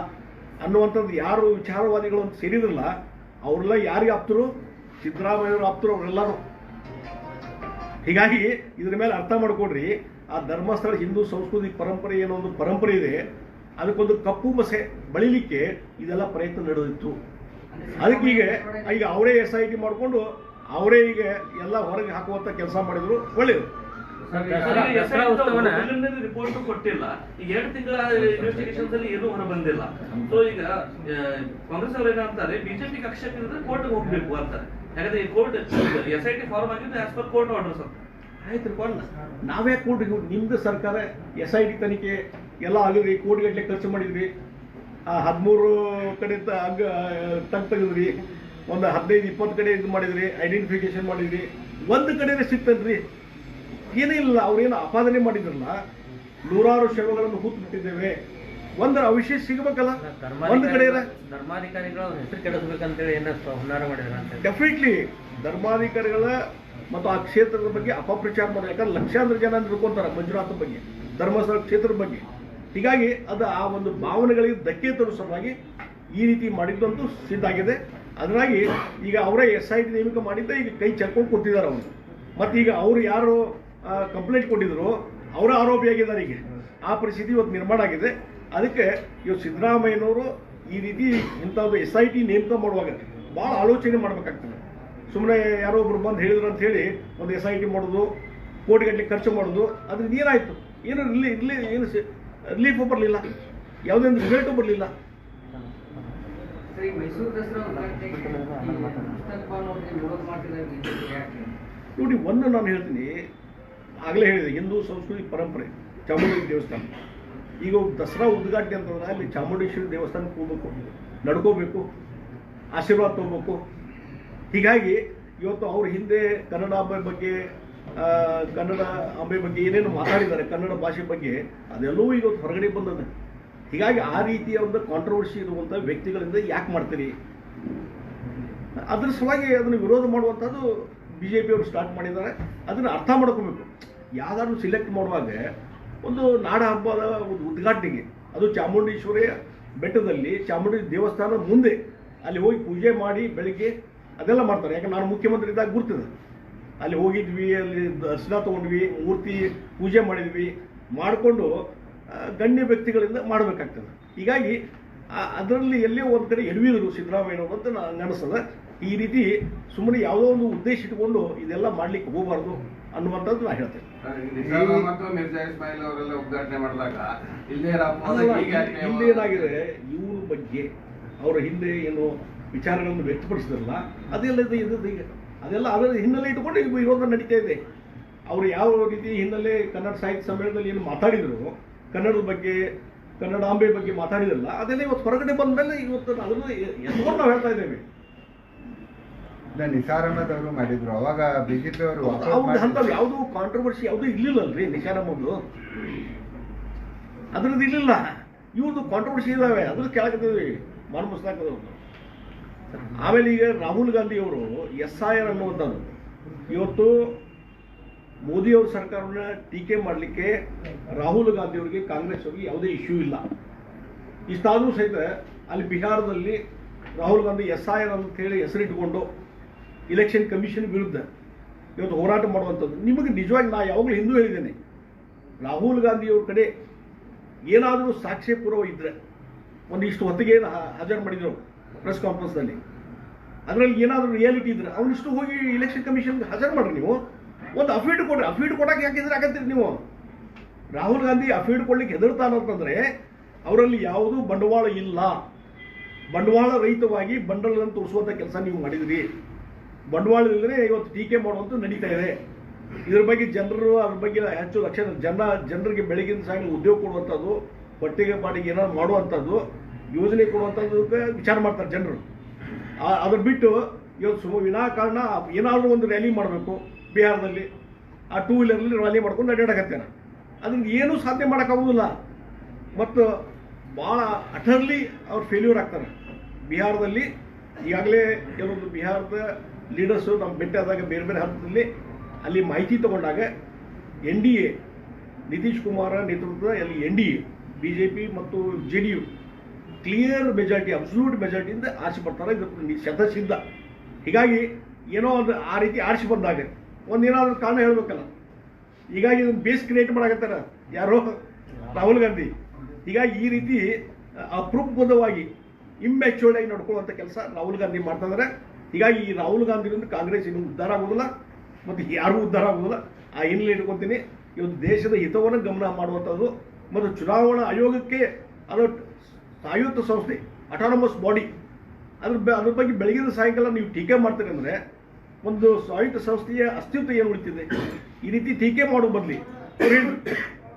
ಅನ್ನುವಂಥದ್ದು ಯಾರು ವಿಚಾರವಾದಿಗಳು ಅಂತ ಸೇರಿದ್ರಲ್ಲ, ಅವರೆಲ್ಲ ಯಾರಿಗೆ ಆಪ್ತರು? ಸಿದ್ದರಾಮಯ್ಯವರು ಆಪ್ತರು ಅವರೆಲ್ಲರೂ. ಹೀಗಾಗಿ ಇದ್ರ ಮೇಲೆ ಅರ್ಥ ಮಾಡ್ಕೊಡ್ರಿ. ಆ ಧರ್ಮಸ್ಥಳ ಹಿಂದೂ ಸಂಸ್ಕೃತಿ ಪರಂಪರೆ ಏನೋ ಒಂದು ಪರಂಪರೆ ಇದೆ, ಅದಕ್ಕೊಂದು ಕಪ್ಪು ಮಸೆ ಬಳಿಲಿಕ್ಕೆ ಇದೆಲ್ಲ ಪ್ರಯತ್ನ ನಡೆದಿತ್ತು. ಅದಕ್ಕೆ ಈಗ ಅವರೇ ಎಸ್ ಐ ಟಿ ಮಾಡಿಕೊಂಡು ಅವರೇ ಈಗ ಎಲ್ಲ ಹೊರಗೆ ಹಾಕುವಂಥ ಕೆಲಸ ಮಾಡಿದ್ರು. ಒಳ್ಳೆಯದು. ರಿಪೋರ್ಟ್ ಕೊಟ್ಟಿಲ್ಲ. ಈಗ ಎರಡು ತಿಂಗಳ ಇನ್ವೆಸ್ಟಿಗೇಷನ್ಸ್ ಅಲ್ಲಿ ಏನೂ ಹೊರ ಬಂದಿಲ್ಲ. ಸೊ ಈಗ ಕಾಂಗ್ರೆಸ್ ಅವರು ಏನಂತಾರೆ ಬಿಜೆಪಿ ಕಕ್ಷೆ ಕೋರ್ಟ್ ಹೋಗ್ಬೇಕು ಅಂತಾರೆ. ಯಾಕಂದ್ರೆ ಈ court S I T form ಆಗಿದ್ದು ಆಸ್ ಪರ್ ಕೋರ್ಟ್ ಆರ್ಡರ್ಸ್ ಅಂತ. ಆಯ್ತು ಕೊಡಲ್ಲ. ನಾವೇ ಕೋರ್ಟ್ ನಿಮ್ದು ಸರ್ಕಾರ ಎಸ್ ಐ ಟಿ ತನಿಖೆ ಎಲ್ಲ ಆಗಿದ್ರಿ ಕೋಟಿಗಟ್ಟಲೆ ಖರ್ಚು ಮಾಡಿದ್ರಿ. ಆ ಹದಿಮೂರು ಕಡೆ ಅಗ್ಗ ತಗ್ ತೆಗೆದ್ರಿ. ಒಂದು ಹದಿನೈದು ಇಪ್ಪತ್ತು ಕಡೆ ಇದು ಮಾಡಿದ್ರಿ ಐಡೆಂಟಿಫಿಕೇಶನ್ ಮಾಡಿದ್ರಿ. ಒಂದು ಕಡೆನೇ ಸಿಕ್ತನ್ರಿ ಏನೇ ಇಲ್ಲ ಅವ್ರೇನು ಆಪಾದನೆ ಮಾಡಿದ್ರಲ್ಲ ನೂರಾರು ಶವಗಳನ್ನು ಹೂತು ಬಿಟ್ಟಿದ್ದೇವೆ ಒಂದು ಅವಿಶೇಷ ಸಿಗಬೇಕಲ್ಲ? ಒಂದು ಕಡೆ ಧರ್ಮಾಧಿಕಾರಿಗಳ ಧರ್ಮಾಧಿಕಾರಿಗಳ ಹೆಸರು ಕೆಡಿಸ್ಬೇಕಂತೇಳಿ ಏನೋ ಹುನ್ನಾರ ಮಾಡಿದ್ರ ಅಂತ ಡೆಫಿನೆಟ್ಲಿ ಧರ್ಮಾಧಿಕಾರಿಗಳ ಮತ್ತು ಆ ಕ್ಷೇತ್ರದ ಬಗ್ಗೆ ಅಪಪ್ರಚಾರ ಮಾಡೋದು ಯಾಕಂದ್ರೆ ಲಕ್ಷಾಂತರ ಜನ ತಿಳ್ಕೊಂತಾರೆ ಮಂಜುನಾಥ ಬಗ್ಗೆ ಧರ್ಮಸ್ಥಳ ಕ್ಷೇತ್ರದ ಬಗ್ಗೆ. ಹೀಗಾಗಿ ಅದು ಆ ಒಂದು ಭಾವನೆಗಳಿಗೆ ಧಕ್ಕೆ ತರಿಸೋದಾಗಿ ಈ ರೀತಿ ಮಾಡಿದ್ದಂತೂ ಸಿದ್ಧ ಆಗಿದೆ. ಅದರಾಗಿ ಈಗ ಅವರೇ ಎಸ್ ಐ ಟಿ ನೇಮಕ ಮಾಡಿದ್ದ ಈಗ ಕೈ ಚರ್ಕೊಂಡು ಕೂತಿದ್ದಾರೆ ಅವರು. ಮತ್ತು ಈಗ ಅವರು ಯಾರು ಕಂಪ್ಲೇಂಟ್ ಕೊಟ್ಟಿದ್ರು ಅವರ ಆರೋಪಿಯಾಗಿದ್ದಾರೆ ಈಗ ಆ ಪರಿಸ್ಥಿತಿ ಇವತ್ತು ನಿರ್ಮಾಣ ಆಗಿದೆ. ಅದಕ್ಕೆ ಇವತ್ತು ಸಿದ್ದರಾಮಯ್ಯನವರು ಈ ರೀತಿ ಇಂಥದ್ದು ಎಸ್ ಐ ಟಿ ನೇಮಕ ಮಾಡುವಾಗ ಭಾಳ ಆಲೋಚನೆ ಮಾಡಬೇಕಾಗ್ತದೆ. ಸುಮ್ಮನೆ ಯಾರೋ ಒಬ್ರು ಬಂದು ಹೇಳಿದ್ರು ಅಂತ ಹೇಳಿ ಒಂದು ಎಸ್ ಐ ಟಿ ಮಾಡೋದು ಕೋಟಿಗಟ್ಟಲೆ ಖರ್ಚು ಮಾಡೋದು ಅದ್ರಿಂದ ಏನಾಯಿತು? ಏನು ರಿಲೀ ರಿಲಿ ಏನು ರಿಲೀಫು ಬರಲಿಲ್ಲ. ಯಾವುದೇ ಒಂದು ರಿಸಲ್ಟು ಬರಲಿಲ್ಲ. ನೋಡಿ ಒಂದು ನಾನು ಹೇಳ್ತೀನಿ ಆಗಲೇ ಹೇಳಿದೆ, ಹಿಂದೂ ಸಂಸ್ಕೃತಿ ಪರಂಪರೆ, ಚಾಮುಂಡಿ ದೇವಸ್ಥಾನ. ಈಗ ದಸರಾ ಉದ್ಘಾಟನೆ ಅಂತಂದ್ರೆ ಅಲ್ಲಿ ಚಾಮುಂಡೇಶ್ವರಿ ದೇವಸ್ಥಾನಕ್ಕೆ ಹೋಗ್ಬೇಕು. ನಡ್ಕೋಬೇಕು, ಆಶೀರ್ವಾದ ತಗೋಬೇಕು. ಹೀಗಾಗಿ ಇವತ್ತು ಅವ್ರ ಹಿಂದೆ ಕನ್ನಡಾಂಬೆ ಬಗ್ಗೆ ಕನ್ನಡ ಅಂಬೆ ಬಗ್ಗೆ ಏನೇನು ಮಾತಾಡಿದ್ದಾರೆ ಕನ್ನಡ ಭಾಷೆ ಬಗ್ಗೆ, ಅದೆಲ್ಲವೂ ಇವತ್ತು ಹೊರಗಡೆ ಬಂದದ ಹೀಗಾಗಿ ಆ ರೀತಿಯ ಒಂದು ಕಾಂಟ್ರವರ್ಸಿ ಇರುವಂಥ ವ್ಯಕ್ತಿಗಳಿಂದ ಯಾಕೆ ಮಾಡ್ತೀರಿ? ಅದ್ರ ಸಲುವಾಗಿ ಅದನ್ನು ವಿರೋಧ ಮಾಡುವಂಥದ್ದು ಬಿ ಜೆ ಪಿಯವರು ಸ್ಟಾರ್ಟ್ ಮಾಡಿದ್ದಾರೆ, ಅದನ್ನು ಅರ್ಥ ಮಾಡ್ಕೋಬೇಕು. ಯಾವ್ದಾದ್ರು ಸಿಲೆಕ್ಟ್ ಮಾಡುವಾಗ ಒಂದು ನಾಡ ಹಬ್ಬದ ಒಂದು ಉದ್ಘಾಟನೆಗೆ, ಅದು ಚಾಮುಂಡೇಶ್ವರಿ ಬೆಟ್ಟದಲ್ಲಿ ಚಾಮುಂಡಿ ದೇವಸ್ಥಾನ ಮುಂದೆ ಅಲ್ಲಿ ಹೋಗಿ ಪೂಜೆ ಮಾಡಿ ಬೆಳಿಗ್ಗೆ ಅದೆಲ್ಲ ಮಾಡ್ತಾರೆ. ಯಾಕಂದ್ರೆ ನಾನು ಮುಖ್ಯಮಂತ್ರಿ ಇದ್ದಾಗ ಗುರ್ತದೆ. ಅಲ್ಲಿ ಹೋಗಿದ್ವಿ, ಅಲ್ಲಿ ದರ್ಶನ ತೊಗೊಂಡ್ವಿ, ಮೂರ್ತಿ ಪೂಜೆ ಮಾಡಿದ್ವಿ, ಮಾಡಿಕೊಂಡು ಗಣ್ಯ ವ್ಯಕ್ತಿಗಳಿಂದ ಮಾಡಬೇಕಾಗ್ತದೆ. ಹೀಗಾಗಿ ಅದರಲ್ಲಿ ಎಲ್ಲೇ ಒಂದು ಕಡೆ ಎಡವಿದರು ಸಿದ್ದರಾಮಯ್ಯನವರು ಅಂತ ಅನಿಸ್ತದೆ ಈ ರೀತಿ ಸುಮ್ಮನೆ ಯಾವುದೋ ಒಂದು ಉದ್ದೇಶ ಇಟ್ಕೊಂಡು ಇದೆಲ್ಲ ಮಾಡ್ಲಿಕ್ಕೆ ಹೋಗಬಾರ್ದು ಅನ್ನುವಂಥದ್ದು ನಾನು ಹೇಳ್ತೇನೆ. ಇಲ್ಲೇನಾಗಿದೆ ಇವ್ರ ಬಗ್ಗೆ ಅವರ ಹಿಂದೆ ಏನು ವಿಚಾರಗಳನ್ನು ವ್ಯಕ್ತಪಡಿಸಿದ್ರಲ್ಲ ಅದೆಲ್ಲ ಇದು ಈಗ ಅದೆಲ್ಲ ಅದರ ಹಿನ್ನೆಲೆ ಇಟ್ಕೊಂಡು ಈಗ ವಿರೋಧ ನಡೀತಾ ಇದೆ. ಅವರು ಯಾವ ರೀತಿ ಹಿನ್ನೆಲೆ ಕನ್ನಡ ಸಾಹಿತ್ಯ ಸಮ್ಮೇಳನದಲ್ಲಿ ಏನು ಮಾತಾಡಿದ್ರು ಕನ್ನಡದ ಬಗ್ಗೆ ಕನ್ನಡಾಂಬೆ ಬಗ್ಗೆ ಮಾತಾಡಿದ್ರಲ್ಲ ಅದೆಲ್ಲ ಇವತ್ತು ಹೊರಗಡೆ ಬಂದ ಮೇಲೆ ಇವತ್ತು ಅದನ್ನು ಎತ್ಕೊಂಡು ನಾವು ಹೇಳ್ತಾ ಇದ್ದೇವೆ. ಇಲ್ಲ, ನಿಸಾರ್ ಅವರು ಮಾಡಿದ್ರು. ಅವಾಗ ಬಿಜೆಪಿ ಅವರು. ಅಂಥವು ಯಾವುದೂ ಕಾಂಟ್ರವರ್ಸಿ ಯಾವುದೂ ಇರ್ಲಿಲ್ಲಲ್ರಿ ನಿಸಾರಮ್ಮದು ಅದ್ರದ್ದು ಇರಲಿಲ್ಲ. ಇವ್ರದ್ದು ಕಾಂಟ್ರವರ್ಸಿ ಇದಾವೆ. ಅದ್ರ ಕೆಳಗಿದ್ದೀವಿ ಮನಮುಸ್ತಾಕದವ್ರು ಆಮೇಲೆ ಈಗ ರಾಹುಲ್ ಗಾಂಧಿ ಅವರು ಎಸ್ ಐ ಆರ್ ಅನ್ನುವಂಥದ್ದು. ಇವತ್ತು ಮೋದಿಯವ್ರ ಸರ್ಕಾರವನ್ನ ಟೀಕೆ ಮಾಡಲಿಕ್ಕೆ ರಾಹುಲ್ ಗಾಂಧಿ ಅವರಿಗೆ ಕಾಂಗ್ರೆಸ್ ಅವರಿಗೆ ಯಾವುದೇ ಇಶ್ಯೂ ಇಲ್ಲ. ಇಷ್ಟಾದರೂ ಸಹಿತ ಅಲ್ಲಿ ಬಿಹಾರದಲ್ಲಿ Rahul Gandhi S I R ಅಂತ ಹೇಳಿ ಹೆಸರಿಟ್ಟುಕೊಂಡು ಇಲೆಕ್ಷನ್ ಕಮಿಷನ್ ವಿರುದ್ಧ ಇವತ್ತು ಹೋರಾಟ ಮಾಡುವಂಥದ್ದು. ನಿಮಗೆ ನಿಜವಾಗಿ ನಾ ಯಾವಾಗಲೂ ಹಿಂದೂ ಹೇಳಿದ್ದೇನೆ. ರಾಹುಲ್ ಗಾಂಧಿಯವ್ರ ಕಡೆ ಏನಾದರೂ ಸಾಕ್ಷ್ಯಪೂರ್ವ ಇದ್ದರೆ ಒಂದಿಷ್ಟು ಹೊತ್ತಿಗೆ ಏನು ಹಾಜರು ಮಾಡಿದ್ರು ಪ್ರೆಸ್ ಕಾನ್ಫರೆನ್ಸ್ನಲ್ಲಿ ಅದರಲ್ಲಿ ಏನಾದರೂ ರಿಯಾಲಿಟಿ ಇದ್ರೆ ಅವನಿಷ್ಟು ಹೋಗಿ ಇಲೆಕ್ಷನ್ ಕಮಿಷನ್ಗೆ ಹಾಜರು ಮಾಡ್ರಿ ನೀವು. ಒಂದು ಅಫಿಡ್ ಕೊಡ್ರಿ. ಅಫಿಡ್ ಕೊಡೋಕೆ ಯಾಕಿದ್ರೆ ಆಗತ್ತೀರಿ ನೀವು? ರಾಹುಲ್ ಗಾಂಧಿ ಅಫಿಡ್ ಕೊಡ್ಲಿಕ್ಕೆ ಹೆದರ್ತಾನಂತಂದ್ರೆ ಅವರಲ್ಲಿ ಯಾವುದೂ ಬಂಡವಾಳ ಇಲ್ಲ. ಬಂಡವಾಳ ರಹಿತವಾಗಿ ಬಂಡಲನ್ನು ತೋರಿಸುವಂಥ ಕೆಲಸ ನೀವು ಮಾಡಿದ್ರಿ. ಬಂಡವಾಳ ಇಲ್ಲದೆ ಇವತ್ತು ಟೀಕೆ ಮಾಡುವಂಥ ನಡೀತಾ ಇದೆ. ಇದ್ರ ಬಗ್ಗೆ ಜನರು, ಅದ್ರ ಬಗ್ಗೆ ಹೆಚ್ಚು ಲಕ್ಷ ಜನ, ಜನರಿಗೆ ಬೆಳಗಿನ ಸಾಯಂಕಾಲ ಉದ್ಯೋಗ ಕೊಡುವಂಥದ್ದು ಹೊಟ್ಟೆಗೆ ಪಾಡಿಗೆ ಏನಾದ್ರು ಮಾಡುವಂಥದ್ದು ಯೋಜನೆ ಕೊಡುವಂಥದ್ದಕ್ಕೆ ವಿಚಾರ ಮಾಡ್ತಾರೆ ಜನರು. ಅದ್ರ ಬಿಟ್ಟು ಇವತ್ತು ಸುಮ ವಿನಾಕಾರಣ ಏನಾದರೂ ಒಂದು ರ್ಯಾಲಿ ಮಾಡಬೇಕು ಬಿಹಾರದಲ್ಲಿ. ಆ ಟೂ ವೀಲರ್ಲಿ ರ್ಯಾಲಿ ಮಾಡ್ಕೊಂಡು ಅಡ್ಡಾಡಕತ್ತೇನೆ ಅದನ್ನ ಏನೂ ಸಾಧನೆ ಮಾಡೋಕ್ಕಾಗೋದಿಲ್ಲ ಮತ್ತು ಭಾಳ ಅಟರ್ಲಿ ಅವ್ರು ಫೇಲ್ಯೂರ್ ಆಗ್ತಾರೆ. ಬಿಹಾರದಲ್ಲಿ ಈಗಾಗಲೇ ಕೆಲವೊಂದು ಬಿಹಾರದ ಲೀಡರ್ಸು ನಮ್ಮ ಭೇಟಿಯಾದಾಗ ಬೇರೆ ಬೇರೆ ಹಂತದಲ್ಲಿ ಅಲ್ಲಿ ಮಾಹಿತಿ ತಗೊಂಡಾಗ N D A, Nitish Kumar ನೇತೃತ್ವದ ಅಲ್ಲಿ N D A B J P ಮತ್ತು J D U clear majority absolute ಮೆಜಾರಿಟಿಯಿಂದ ಆರಿಸಿ ಬರ್ತಾರೆ. ಇದು ಶತ ಶತಸಿದ್ಧ ಹೀಗಾಗಿ ಏನೋ ಒಂದು ಆ ರೀತಿ ಆರಿಸಿ ಬಂದಾಗ ಒಂದು ಏನಾದರೂ ಕಾರಣ ಹೇಳಬೇಕಲ್ಲ. ಹೀಗಾಗಿ ಇದನ್ನು ಬೇಸ್ ಕ್ರಿಯೇಟ್ ಮಾಡಕತ್ತಾರ ಯಾರೋ ರಾಹುಲ್ ಗಾಂಧಿ. ಹೀಗಾಗಿ ಈ ರೀತಿ ಅಪರೂಪಬದ್ಧವಾಗಿ ಇಮ್ಮೆಚ್ಯೂರ್ಡ್ ಆಗಿ ನಡ್ಕೊಳ್ಳುವಂಥ ಕೆಲಸ ರಾಹುಲ್ ಗಾಂಧಿ ಮಾಡ್ತಾ ಇದ್ದಾರೆ ಹೀಗಾಗಿ ಈ ರಾಹುಲ್ ಗಾಂಧಿಯಿಂದ ಕಾಂಗ್ರೆಸ್ ಇನ್ನು ಉದ್ಧಾರ ಆಗೋದಿಲ್ಲ, ಮತ್ತು ಯಾರೂ ಉದ್ಧಾರ ಆಗೋದಿಲ್ಲ. ಆ ಹಿನ್ನೆಲೆ ಇಟ್ಕೊತೀನಿ ಇವತ್ತು ದೇಶದ ಹಿತವನ್ನು ಗಮನ ಮಾಡುವಂಥದ್ದು ಮತ್ತು ಚುನಾವಣಾ ಆಯೋಗಕ್ಕೆ ಅದು ಆಯುಕ್ತ ಸಂಸ್ಥೆ ಅಟಾನಮಸ್ ಬಾಡಿ ಅದ್ರ ಬ- ಅದ್ರ ಬಗ್ಗೆ ಬೆಳಗಿನ ಸಾಯಂಕಾಲ ನೀವು ಟೀಕೆ ಮಾಡ್ತೀರಿ ಅಂದರೆ, ಒಂದು ಸ್ವಾಯತ್ತ ಸಂಸ್ಥೆಯ ಅಸ್ತಿತ್ವ ಏನು ಉಳಿತಿದೆ? ಈ ರೀತಿ ಟೀಕೆ ಮಾಡೋ ಬರಲಿ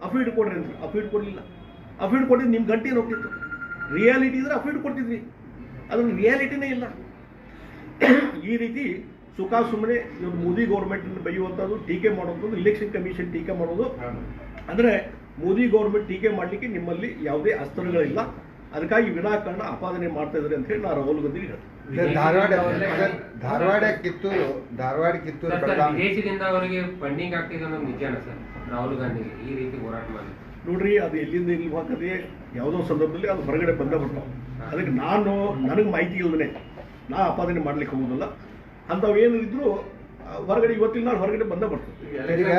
ಅಫಿಡ್ ಕೊಡ್ರಿ ಅಂದ್ರೆ, ಅಫಿಡ್ ಕೊಡಲಿಲ್ಲ. ಅಫಿಡ್ ಕೊಟ್ಟಿದ್ದು ನಿಮ್ಮ ಗಂಟೆ ಏನು ಹೋಗ್ತಿತ್ತು. ರಿಯಾಲಿಟಿ ಇದ್ರೆ ಅಫೀಡ್ ಕೊಡ್ತಿದ್ವಿ ಅದ್ರ ರಿಯಾಲಿಟಿನೇ ಇಲ್ಲ. ಈ ರೀತಿ ಸುಖ ಸುಮ್ಮನೆ ಇವ್ರು ಮೋದಿ ಗೌರ್ಮೆಂಟ್ ಬೈಯುವಂಥದ್ದು ಟೀಕೆ ಮಾಡೋದು ಇಲೆಕ್ಷನ್ ಕಮಿಷನ್ ಟೀಕೆ ಮಾಡೋದು. ಅಂದರೆ ಮೋದಿ ಗೌರ್ಮೆಂಟ್ ಟೀಕೆ ಮಾಡಲಿಕ್ಕೆ ನಿಮ್ಮಲ್ಲಿ ಯಾವುದೇ ಅಸ್ತ್ರಗಳಿಲ್ಲ. ಅದಕ್ಕಾಗಿ ವಿನಾಕಾರಣ ಆಪಾದನೆ ಮಾಡ್ತಾ ಇದ್ರೆ ಅಂತ ಹೇಳಿ ನಾನು ರಾಹುಲ್ ಗಾಂಧಿ ಧಾರವಾಡ ಧಾರವಾಡ ಕಿತ್ತೂರು ಧಾರವಾಡ ಕಿತ್ತೂರು ವಿದೇಶದಿಂದ ಅವರಿಗೆ ಫಂಡಿಂಗ್ ಆಗ್ತಿದೆ ಅನ್ನೋದು ನಿಜಾನ ಸರ್ ರಾಹುಲ್ ಗಾಂಧಿಗೆ ಈ ರೀತಿ ಹೋರಾಟ ಮಾಡಿ ನೋಡ್ರಿ ಅದು ಎಲ್ಲಿಂದ ಎಲ್ಲಿ ಹಾಕದೆ ಯಾವುದೋ ಸಂದರ್ಭದಲ್ಲಿ ಅದು ಹೊರಗಡೆ ಬಂದ ಬರ್ತಾವ ಅದಕ್ಕೆ ನಾನು ನನಗೆ ಮಾಹಿತಿ ಇಲ್ಲದೇ ನಾ ಆಪಾದನೆ ಮಾಡ್ಲಿಕ್ಕೆ ಹೋಗೋದಿಲ್ಲ. ಅಂಥವು ಏನು ಇದ್ರು ಹೊರಗಡೆ ಇವತ್ತಿನ ನಾನು ಹೊರಗಡೆ ಬಂದ ಬರ್ತದೆ ಈಗ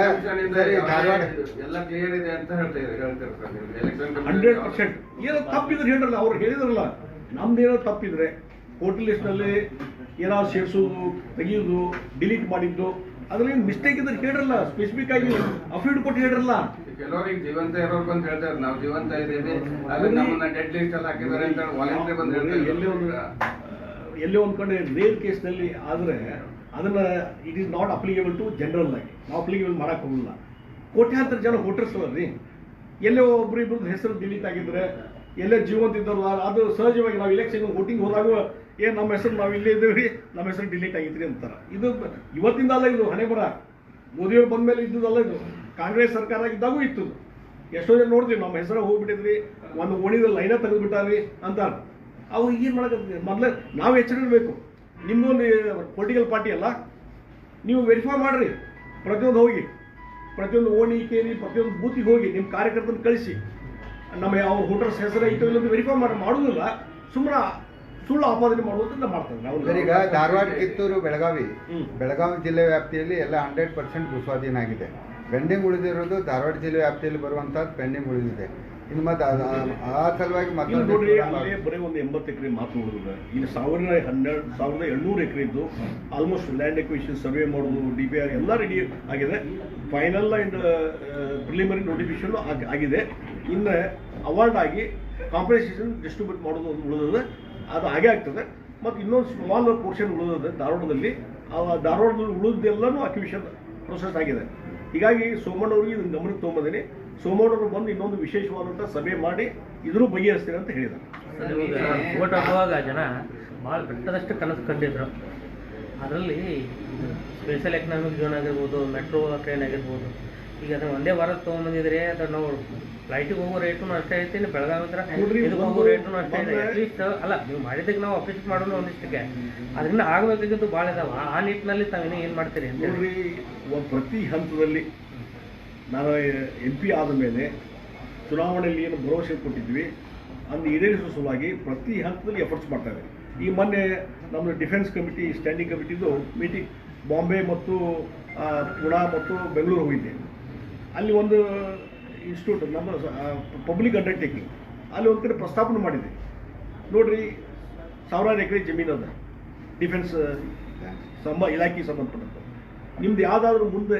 ಸರಿ, ಧಾರವಾಡ. ಎಲ್ಲ ಕ್ಲಿಯರ್ ಇದೆ ಅಂತ ಹೇಳ್ತಾ ಹೇಳ್ತಾರೆ ಸರ್ ನೀವು ಎಲೆಕ್ಷನ್ ಹಂಡ್ರೆಡ್ ಪರ್ಸೆಂಟ್. ಏನೋ ತಪ್ಪಿದ್ರೆ ಹೇಳ್ರಲ್ಲ ಅವ್ರು ಹೇಳಿದ್ರಲ್ಲ. ನಮ್ದೇನೋ ತಪ್ಪಿದ್ರೆ ಹೋಟೆಲ್ ಲಿಸ್ಟ್ನಲ್ಲಿ ಏನಾದ್ರು ಸೇರಿಸೋದು ತೆಗೆಯೋದು ಡಿಲೀಟ್ ಮಾಡಿದ್ದು ಅದ್ರಲ್ಲಿ ಮಿಸ್ಟೇಕ್ ಇದ್ರೆ ಹೇಳಿರಲ್ಲ ಸ್ಪೆಸಿಫಿಕ್ ಆಗಿ ಅಫಿಡ್ ಕೊಟ್ಟು ಹೇಳಿರಲ್ಲ. ಕೆಲವರಿಗೆ ಜೀವಂತ ಇರೋರು ಅಂತ ಹೇಳ್ತಾರೆ ನಾವು ಜೀವಂತ ಇದ್ದೀವಿ ಅದನ್ನ ನಮ್ಮನ್ನ ಡೆಡ್ ಲಿಸ್ಟ್ ಅಲ್ಲಿ ಹಾಕಿದ್ದಾರೆ ಅಂತ ವಾಲಂಟಿಯರ್ ಬಂದು ಹೇಳ್ತಾರೆ ಎಲ್ಲೇ ಒಂದು ಎಲ್ಲೇ ಒಂದು ಕಡೆ ರೇರ್ ಕೇಸ್ನಲ್ಲಿ ಆದ್ರೆ ಅದನ್ನ it is not applicable to general ಆಗಿ ನಾವು ಅಪ್ಲಿಕೇಬಲ್ ಮಾಡಕ್ ಹೋಗಲ್ಲ ಕೋಟ್ಯಾಂತರ ಜನ ವೋಟರ್ಸ್ ಅಲ್ಲ ರೀ ಎಲ್ಲೇ ಒಬ್ರು ಇಬ್ಬರದ್ದು ಹೆಸರು ಡಿಲೀಟ್ ಆಗಿದ್ರೆ ಎಲ್ಲೇ ಜೀವಂತ ಇದ್ದಾರೋ ಅದು ಸಹಜವಾಗಿ ನಾವು ಇಲೆಕ್ಷನ್ ವೋಟಿಂಗ್ ಹೋದಾಗ ಏ ನಮ್ಮ ಹೆಸರು ನಾವು ಇಲ್ಲೇ ಇದ್ದೀವಿ, ನಮ್ಮ ಹೆಸರು ಡಿಲೀಟ್ ಆಗಿದ್ರಿ ಅಂತಾರೆ. ಇದು ಇವತ್ತಿಂದ ಅಲ್ಲ ಇದು ಹಣೆ ಬರ ಬಂದ ಮೇಲೆ ಇದ್ದದಲ್ಲ ಇದು. ಕಾಂಗ್ರೆಸ್ ಸರ್ಕಾರ ಇದ್ದಾಗೂ ಇತ್ತು. ಎಷ್ಟೋ ಜನ ನೋಡ್ತೀವಿ ನಮ್ಮ ಹೆಸರು ಹೋಗ್ಬಿಟ್ಟಿದ್ರಿ ಒಂದು ಓಣಿದ ಲೈನ ತೆಗೆದ್ಬಿಟ್ಟಾರಿ ಅಂತಾರೆ. ಅವು ಏನು ಮಾಡಕತ್ತೀವಿ ಮೊದಲೇ ನಾವು ಎಚ್ಚರಿರಬೇಕು. ನಿಮ್ಮೊಂದು ಪೊಲಿಟಿಕಲ್ ಪಾರ್ಟಿ ಅಲ್ಲ. ನೀವು ವೆರಿಫೈ ಮಾಡ್ರಿ. ಪ್ರತಿಯೊಂದು ಹೋಗಿ. ಪ್ರತಿಯೊಂದು ಓಣಿ, ಕೇರಿ, ಪ್ರತಿಯೊಂದು ಬೂತಿಗೆ ಹೋಗಿ ನಿಮ್ಮ ಕಾರ್ಯಕರ್ತನ ಕಳಿಸಿ. ನಮ್ಮ ಯಾವ ಹೋಟೆಲ್ಸ್ ಹೆಸರು ಐತೋ ಇಲ್ಲ ವೆರಿಫೈ ಮಾಡಿ ಮಾಡೋದಿಲ್ಲ. ಸುಮ್ಮನೆ ಸುಳ್ಳು ಆಪಾದನೆ ಮಾಡೋದ್ರಿಂದ ಮಾಡ್ತಾರೆ ಈಗ ಧಾರವಾಡ ಕಿತ್ತೂರು ಬೆಳಗಾವಿ. ಬೆಳಗಾವಿ ಜಿಲ್ಲೆ ವ್ಯಾಪ್ತಿಯಲ್ಲಿ ಎಲ್ಲ ಹಂಡ್ರೆಡ್ ಪರ್ಸೆಂಟ್ ಭೂಸ್ವಾಧೀನ ಆಗಿದೆ. ಪೆಂಡಿಂಗ್ ಉಳಿದಿರೋದು ಧಾರವಾಡ ಜಿಲ್ಲೆ ವ್ಯಾಪ್ತಿಯಲ್ಲಿ ಬರುವಂತಹದ್ದು ಪೆಂಡಿಂಗ್ ಉಳಿದಿದೆ. ಇನ್ನು ಮತ್ತೆ ಆ- ಸಲುವಾಗಿ ಮತ್ತೆ ಬರೀ ಒಂದು ಎಂಬತ್ತು ಎಕರೆ ಮಾತು ನೋಡಿದ್ರೆ ಇಲ್ಲಿ ಸಾವಿರದ ಹನ್ನೆರಡು ಸಾವಿರದ ಎಂಟುನೂರು ಎಕರೆ ಇದ್ದು ಆಲ್ಮೋಸ್ಟ್ ಲ್ಯಾಂಡ್ ಎಕ್ವಿಷನ್ ಸರ್ವೆ ಮಾಡೋದು ಡಿ ಪಿ ಆರ್ ಎಲ್ಲ ರೆಡಿ ಆಗಿದೆ ಫೈನಲ್ ಆ್ಯಂಡ್ ಪ್ರಿಲಿಮರಿ ನೋಟಿಫಿಕೇಶನ್ ಆಗಿದೆ. ಇನ್ನು ಅವಾರ್ಡ್ ಆಗಿ ಕಾಂಪನ್ಸೇಷನ್ ಡಿಸ್ಟ್ರಿಬ್ಯೂಟ್ ಮಾಡೋದು ಒಂದು ಉಳಿದಿದೆ ಅದು ಹಾಗೆ ಆಗ್ತದೆ. ಮತ್ತು ಇನ್ನೊಂದು ಸ್ಮಾಲ್ ಪೋರ್ಷನ್ ಉಳಿದದೆ ಧಾರವಾಡದಲ್ಲಿ. ಆ ಧಾರವಾಡದಲ್ಲಿ ಉಳಿದೆಲ್ಲನೂ ಅಕ್ವಿಷನ್ ಪ್ರೊಸೆಸ್ ಆಗಿದೆ. ಹೀಗಾಗಿ ಸೋಮಣ್ಣವ್ರಿಗೆ ಇದನ್ನು ಗಮನಕ್ಕೆ ತೊಗೊಂಬಂದಿನಿ. ಸೋಮಣ್ಣವರು ಬಂದು ಇನ್ನೊಂದು ವಿಶೇಷವಾದಂಥ ಸಭೆ ಮಾಡಿ ಇದ್ರೂ ಬಗೆಹರಿಸ್ತೀನಿ ಅಂತ ಹೇಳಿದ್ದಾರೆ ಓಟ್ ಹಾಕುವಾಗ ಜನ ಭಾಳ ಬೆಟ್ಟದಷ್ಟು ಕನಸು ಕಂಡಿದ್ರು. ಅದರಲ್ಲಿ ಸ್ಪೆಷಲ್ ಎಕನಾಮಿಕ್ ಝೋನ್ ಆಗಿರ್ಬೋದು ಮೆಟ್ರೋ ಟ್ರೈನ್ ಆಗಿರ್ಬೋದು ಈಗ ಅದನ್ನ ಒಂದೇ ವಾರ ತೊಗೊಂಬಂದಿದ್ರೆ ಅದು ನಾವು ಫ್ಲೈಟಿಗೆ ಹೋಗೋ ರೇಟು ಅಷ್ಟೇ ಐತಿ ಬೆಳಗಾವಿ ಹತ್ರ ಇದಕ್ಕೆ ಹೋಗೋ ರೇಟು ಅಷ್ಟೇ ಇದೆ. ಅಟ್ಲೀಸ್ಟ್ ಅಲ್ಲ ನೀವು ಮಾಡಿದ್ದಕ್ಕೆ ನಾವು ಅಪ್ರಿಷಿಯೇಟ್ ಮಾಡೋಣ ಒಂದಿಷ್ಟಕ್ಕೆ. ಅದರಿಂದ ಆಗಬೇಕಾಗಿದ್ದು ಭಾಳ ಇದಾವ. ಆ ನಿಟ್ಟಿನಲ್ಲಿ ತಾವೇನು ಏನು ಮಾಡ್ತೀರಿ ನೋಡ್ರಿ ಒಂದು ಪ್ರತಿ ಹಂತದಲ್ಲಿ ನಾನು ಎಂ ಪಿ ಆದ ಮೇಲೆ ಚುನಾವಣೆಯಲ್ಲಿ ಏನು ಭರವಸೆ ಕೊಟ್ಟಿದ್ವಿ ಅದನ್ನು ಈಡೇರಿಸುವ ಸಲುವಾಗಿ ಪ್ರತಿ ಹಂತದಲ್ಲಿ ಎಫರ್ಟ್ಸ್ ಮಾಡ್ತಾ ಇದೆ ಈ ಮೊನ್ನೆ ನಮ್ಮದು ಡಿಫೆನ್ಸ್ ಕಮಿಟಿ ಸ್ಟ್ಯಾಂಡಿಂಗ್ ಕಮಿಟಿದು ಮೀಟಿಂಗ್ ಬಾಂಬೆ ಮತ್ತು ಪುಣಾ ಮತ್ತು ಬೆಂಗಳೂರು ಹೋಗಿದ್ದೆ. ಅಲ್ಲಿ ಒಂದು ಇನ್ಸ್ಟಿಟ್ಯೂಟ್, ನಮ್ಮ ಪಬ್ಲಿಕ್ ಅಂಡರ್ಟೇಕಿಂಗ್ ಅಲ್ಲಿ ಒಂದು ಕಡೆ ಪ್ರಸ್ತಾಪನೆ ಮಾಡಿದೆ ನೋಡ್ರಿ, ಸಾವಿರಾರು ಎಕರೆ ಜಮೀನು ಅದ. ಡಿಫೆನ್ಸ್ ಸಂಬ, ಇಲಾಖೆಗೆ ಸಂಬಂಧಪಟ್ಟಂತ. ನಿಮ್ದು ಯಾವುದಾದ್ರೂ ಮುಂದೆ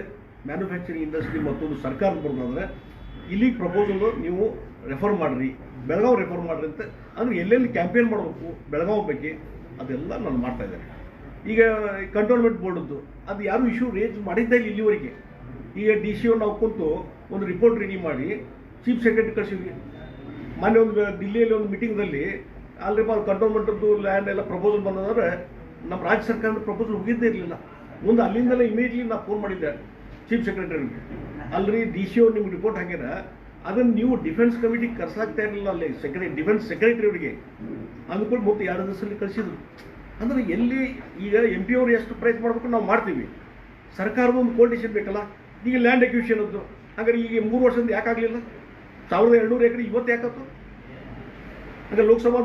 ಮ್ಯಾನುಫ್ಯಾಕ್ಚರಿಂಗ್ ಇಂಡಸ್ಟ್ರಿ ಮತ್ತೊಂದು ಸರ್ಕಾರ ಬರೋದಾದ್ರೆ, ಇಲ್ಲಿ ಪ್ರಪೋಸಲ್ ನೀವು ರೆಫರ್ ಮಾಡಿರಿ. ಬೆಳಗಾವಿ ರೆಫರ್ ಮಾಡಿರಿ ಅಂತ. ಅಂದ್ರೆ ಎಲ್ಲೆಲ್ಲಿ ಕ್ಯಾಂಪೇನ್ ಮಾಡಬೇಕು, ಬೆಳಗಾವಿ ಬಗ್ಗೆ ಅದೆಲ್ಲ ನಾನು ಮಾಡ್ತಾ ಇದ್ದೇನೆ. ಈಗ ಕಂಟೋನ್ಮೆಂಟ್ ಬೋರ್ಡದ್ದು ಅದು ಯಾರು ಇಶ್ಯೂ ರೇಜ್ ಮಾಡಿದ್ದೇ ಇಲ್ಲಿ ಇಲ್ಲಿವರೆಗೆ. ಈಗ ಡಿ ಸಿ ನಾವು ಕುಂತು ಒಂದು ರಿಪೋರ್ಟ್ ರೆಡಿ ಮಾಡಿ ಚೀಫ್ ಸೆಕ್ರೆಟರಿ ಕಳಿಸಿದ್ವಿ ಮೊನ್ನೆ ಒಂದು ದಿಲ್ಲಿಯಲ್ಲಿ ಒಂದು ಮೀಟಿಂಗ್ದಲ್ಲಿ ಆಲ್ರೆಡಿ ಅವ್ರು ಕಂಟೋನ್ಮೆಂಟದ್ದು ಲ್ಯಾಂಡ್ ಎಲ್ಲ ಪ್ರಪೋಸಲ್ ಬಂದಂದ್ರೆ ನಮ್ಮ ರಾಜ್ಯ ಸರ್ಕಾರದ ಪ್ರಪೋಸಲ್ ಹೋಗಿದ್ದೇ ಇರಲಿಲ್ಲ. ಮುಂದೆ ಅಲ್ಲಿಂದಲೇ ಇಮಿಡಿಯೇಟ್ಲಿ ನಾನು ಫೋನ್ ಮಾಡಿದ್ದೆ ಚೀಫ್ ಸೆಕ್ರೆಟರಿಗೆ ಅಲ್ರಿ ಡಿ ಸಿ ಅವ್ರು ನಿಮ್ಗೆ ರಿಪೋರ್ಟ್ ಹಾಕ್ಯಾರ. ಅದನ್ನು ನೀವು ಡಿಫೆನ್ಸ್ ಕಮಿಟಿಗೆ ಕರ್ಸಾಗ್ತಾ ಇರಲಿಲ್ಲ ಅಲ್ಲಿ ಸೆಕ್ರೆ ಡಿಫೆನ್ಸ್ ಸೆಕ್ರೆಟರಿ ಅವರಿಗೆ. ಅಂದ್ಕೊಂಡು ಮತ್ತೆ ಎರಡು ದಿವಸದಲ್ಲಿ ಕಳಿಸಿದ್ರು ಅಂದ್ರೆ ಎಲ್ಲಿ ಈಗ ಎಂ ಪಿ ಅವರು ಎಷ್ಟು ಪ್ರಯತ್ನ ಮಾಡಬೇಕು ನಾವು ಮಾಡ್ತೀವಿ. ಸರ್ಕಾರದ ಒಂದು ಕೋರ್ಡಿನೇಷನ್ ಬೇಕಲ್ಲ. ಈಗ ಲ್ಯಾಂಡ್ ಎಕ್ವಿಷನ್ ಅದು ಹಾಗಾದ್ರೆ ಈಗ ಮೂರು ವರ್ಷದಿಂದ ಯಾಕಾಗಲಿಲ್ಲ ಸಾವಿರದ ಎರಡುನೂರು ಎಕರೆ ಇವತ್ತು ಯಾಕತ್ತು ಹಾಗೆ ಲೋಕಸಭಾ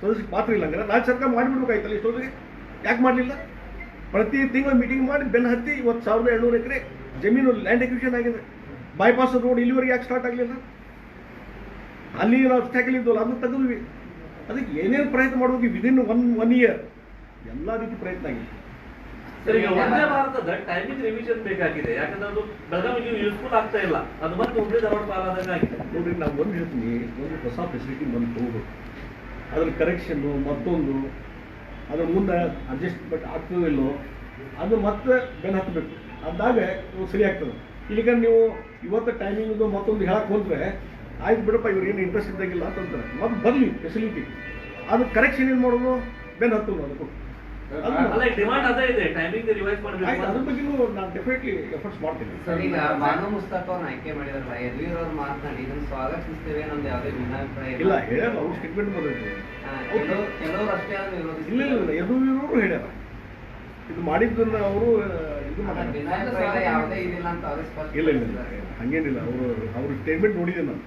ಸದಸ್ಯ ಪಾತ್ರ ಇಲ್ಲ ಹಂಗಾರೆ. ರಾಜ್ಯ ಸರ್ಕಾರ ಮಾಡಿಬಿಡ್ಬೇಕಾಯ್ತಲ್ಲ ಇಷ್ಟೊತ್ತಿಗೆ ಯಾಕೆ ಮಾಡಲಿಲ್ಲ? ಪ್ರತಿ ತಿಂಗಳು ಮೀಟಿಂಗ್ ಮಾಡಿ ಬೆನ್ನ ಹತ್ತಿ ಇವತ್ತು ಸಾವಿರದ ಎರಡುನೂರು ಎಕರೆ ಜಮೀನು ಲ್ಯಾಂಡ್ ಎಕ್ವಿಷನ್ ಆಗಿದೆ. ಬೈಪಾಸ್ ರೋಡ್ ಇಲ್ಲಿವರೆಗೆ ಯಾಕೆ ಸ್ಟಾರ್ಟ್ ಆಗಲಿಲ್ಲ? ಅಲ್ಲಿ ನಾವು ಸ್ಟ್ಯಾಕಲ್ ಇದ್ವಲ್ಲ ಅದನ್ನು ತೆಗೆದ್ವಿ. ಅದಕ್ಕೆ ಏನೇನು ಪ್ರಯತ್ನ ಮಾಡಬೇಕು ವಿದಿನ್ ಒನ್ ಒನ್ ಇಯರ್ ಎಲ್ಲ ರೀತಿ ಪ್ರಯತ್ನ ಆಗಿದೆ. ಸರ್ ಈಗ ಒಂದೇ ಭಾರತದ ಟೈಮಿಂಗ್ ರಿವಿಷನ್ ಬೇಕಾಗಿದೆ. ಯಾಕಂದ್ರೆ ಅದು ಬೆಳಗಾವಿಗೆ ಯೂಸ್ಫುಲ್ ಆಗ್ತಾ ಇಲ್ಲ. ಅದು ಮತ್ತೆ ಹುಬ್ಳಿ ಧಾರವಾಡ ಪಾಲಾದಂಗೆ ಆಗಿದೆ. ನೋಡ್ರಿ ನಾವು ಒಂದು ಹೇಳ್ತೀನಿ. ಒಂದು ಹೊಸ ಫೆಸಿಲಿಟಿ ಬಂದು ಹೋಗ್ಬೇಕು ಅದ್ರ ಕರೆಕ್ಷನ್ನು ಮತ್ತೊಂದು ಅದ್ರ ಮುಂದೆ ಅಡ್ಜಸ್ಟ್ಮೆಂಟ್ ಆಗ್ತದೋ ಇಲ್ಲೋ ಅದು ಮತ್ತೆ ಬೆನ್ ಹತ್ತಬೇಕು ಅಂದಾಗ ಸರಿ ಆಗ್ತದೆ. ಈಗ ನೀವು ಇವತ್ತು ಟೈಮಿಂಗ್ದು ಮತ್ತೊಂದು ಹೇಳಕ್ಕೆ ಹೋದ್ರೆ ಆಯ್ತು ಬಿಡಪ್ಪ ಇವ್ರು ಏನು ಇಂಟ್ರೆಸ್ಟ್ ಇದ್ದಾಗಿಲ್ಲ ಅಂತಂತಾರೆ ಮತ್ತೆ ಬರಲಿ ಫೆಸಿಲಿಟಿ ಅದು ಕರೆಕ್ಷನ್ ಏನು ಮಾಡೋದು? ಬೆನ್ ಹತ್ತೋದು ಅದಕ್ಕೂ. ಅದು- ಅಲ್ಲ ಡಿಮಾಂಡ್ ಅದೇ ಇದೆ. ಟೈಮಿಂಗ್ ರಿವೈಸ್ ಅದ್ರ ಮಾಡಬೇಕು ಬಗ್ಗೆನೂ ನಾನು ಡೆಫಿನೆಟ್ಲಿ ಎಫರ್ಟ್ಸ್ ಮಾಡ್ತೀನಿ. ಸರ್ ಈಗ ಬಾನು ಮುಸ್ತಫ್ ಅವ್ರನ್ನ ಆಯ್ಕೆ ಮಾಡಿದಾರಲ್ಲ ಯದುವೀರ್ ಅವ್ರು ಮಾತನಾಡಿ ಇದನ್ನ ಸ್ವಾಗತಿಸ್ತೇವೆ ನಮ್ದು ಯಾವುದೇ ಭಿನ್ನಾಭಿಪ್ರಾಯ ಇಲ್ಲ? ಹೇಳ್ಯಾರ ಅವ್ರು ಸ್ಟೇಟ್ಮೆಂಟ್ ಕೆಲವರು ಅಷ್ಟೇ ಇಲ್ಲ ಇಲ್ಲ ಯದುವೀರವರು ಹೇಳ್ಯಾರ. ಇದು ಮಾಡಿದ್ದನ್ನ ಅವರು ಇದು ಯಾವುದೇ ಇದಿಲ್ಲ ಅಂತ ಅವರೇ ಇಲ್ಲ ಹಂಗೇನಿಲ್ಲ. ಅವರು ಅವ್ರ ಸ್ಟೇಟ್ಮೆಂಟ್ ನೋಡಿದೆ ನಾನು.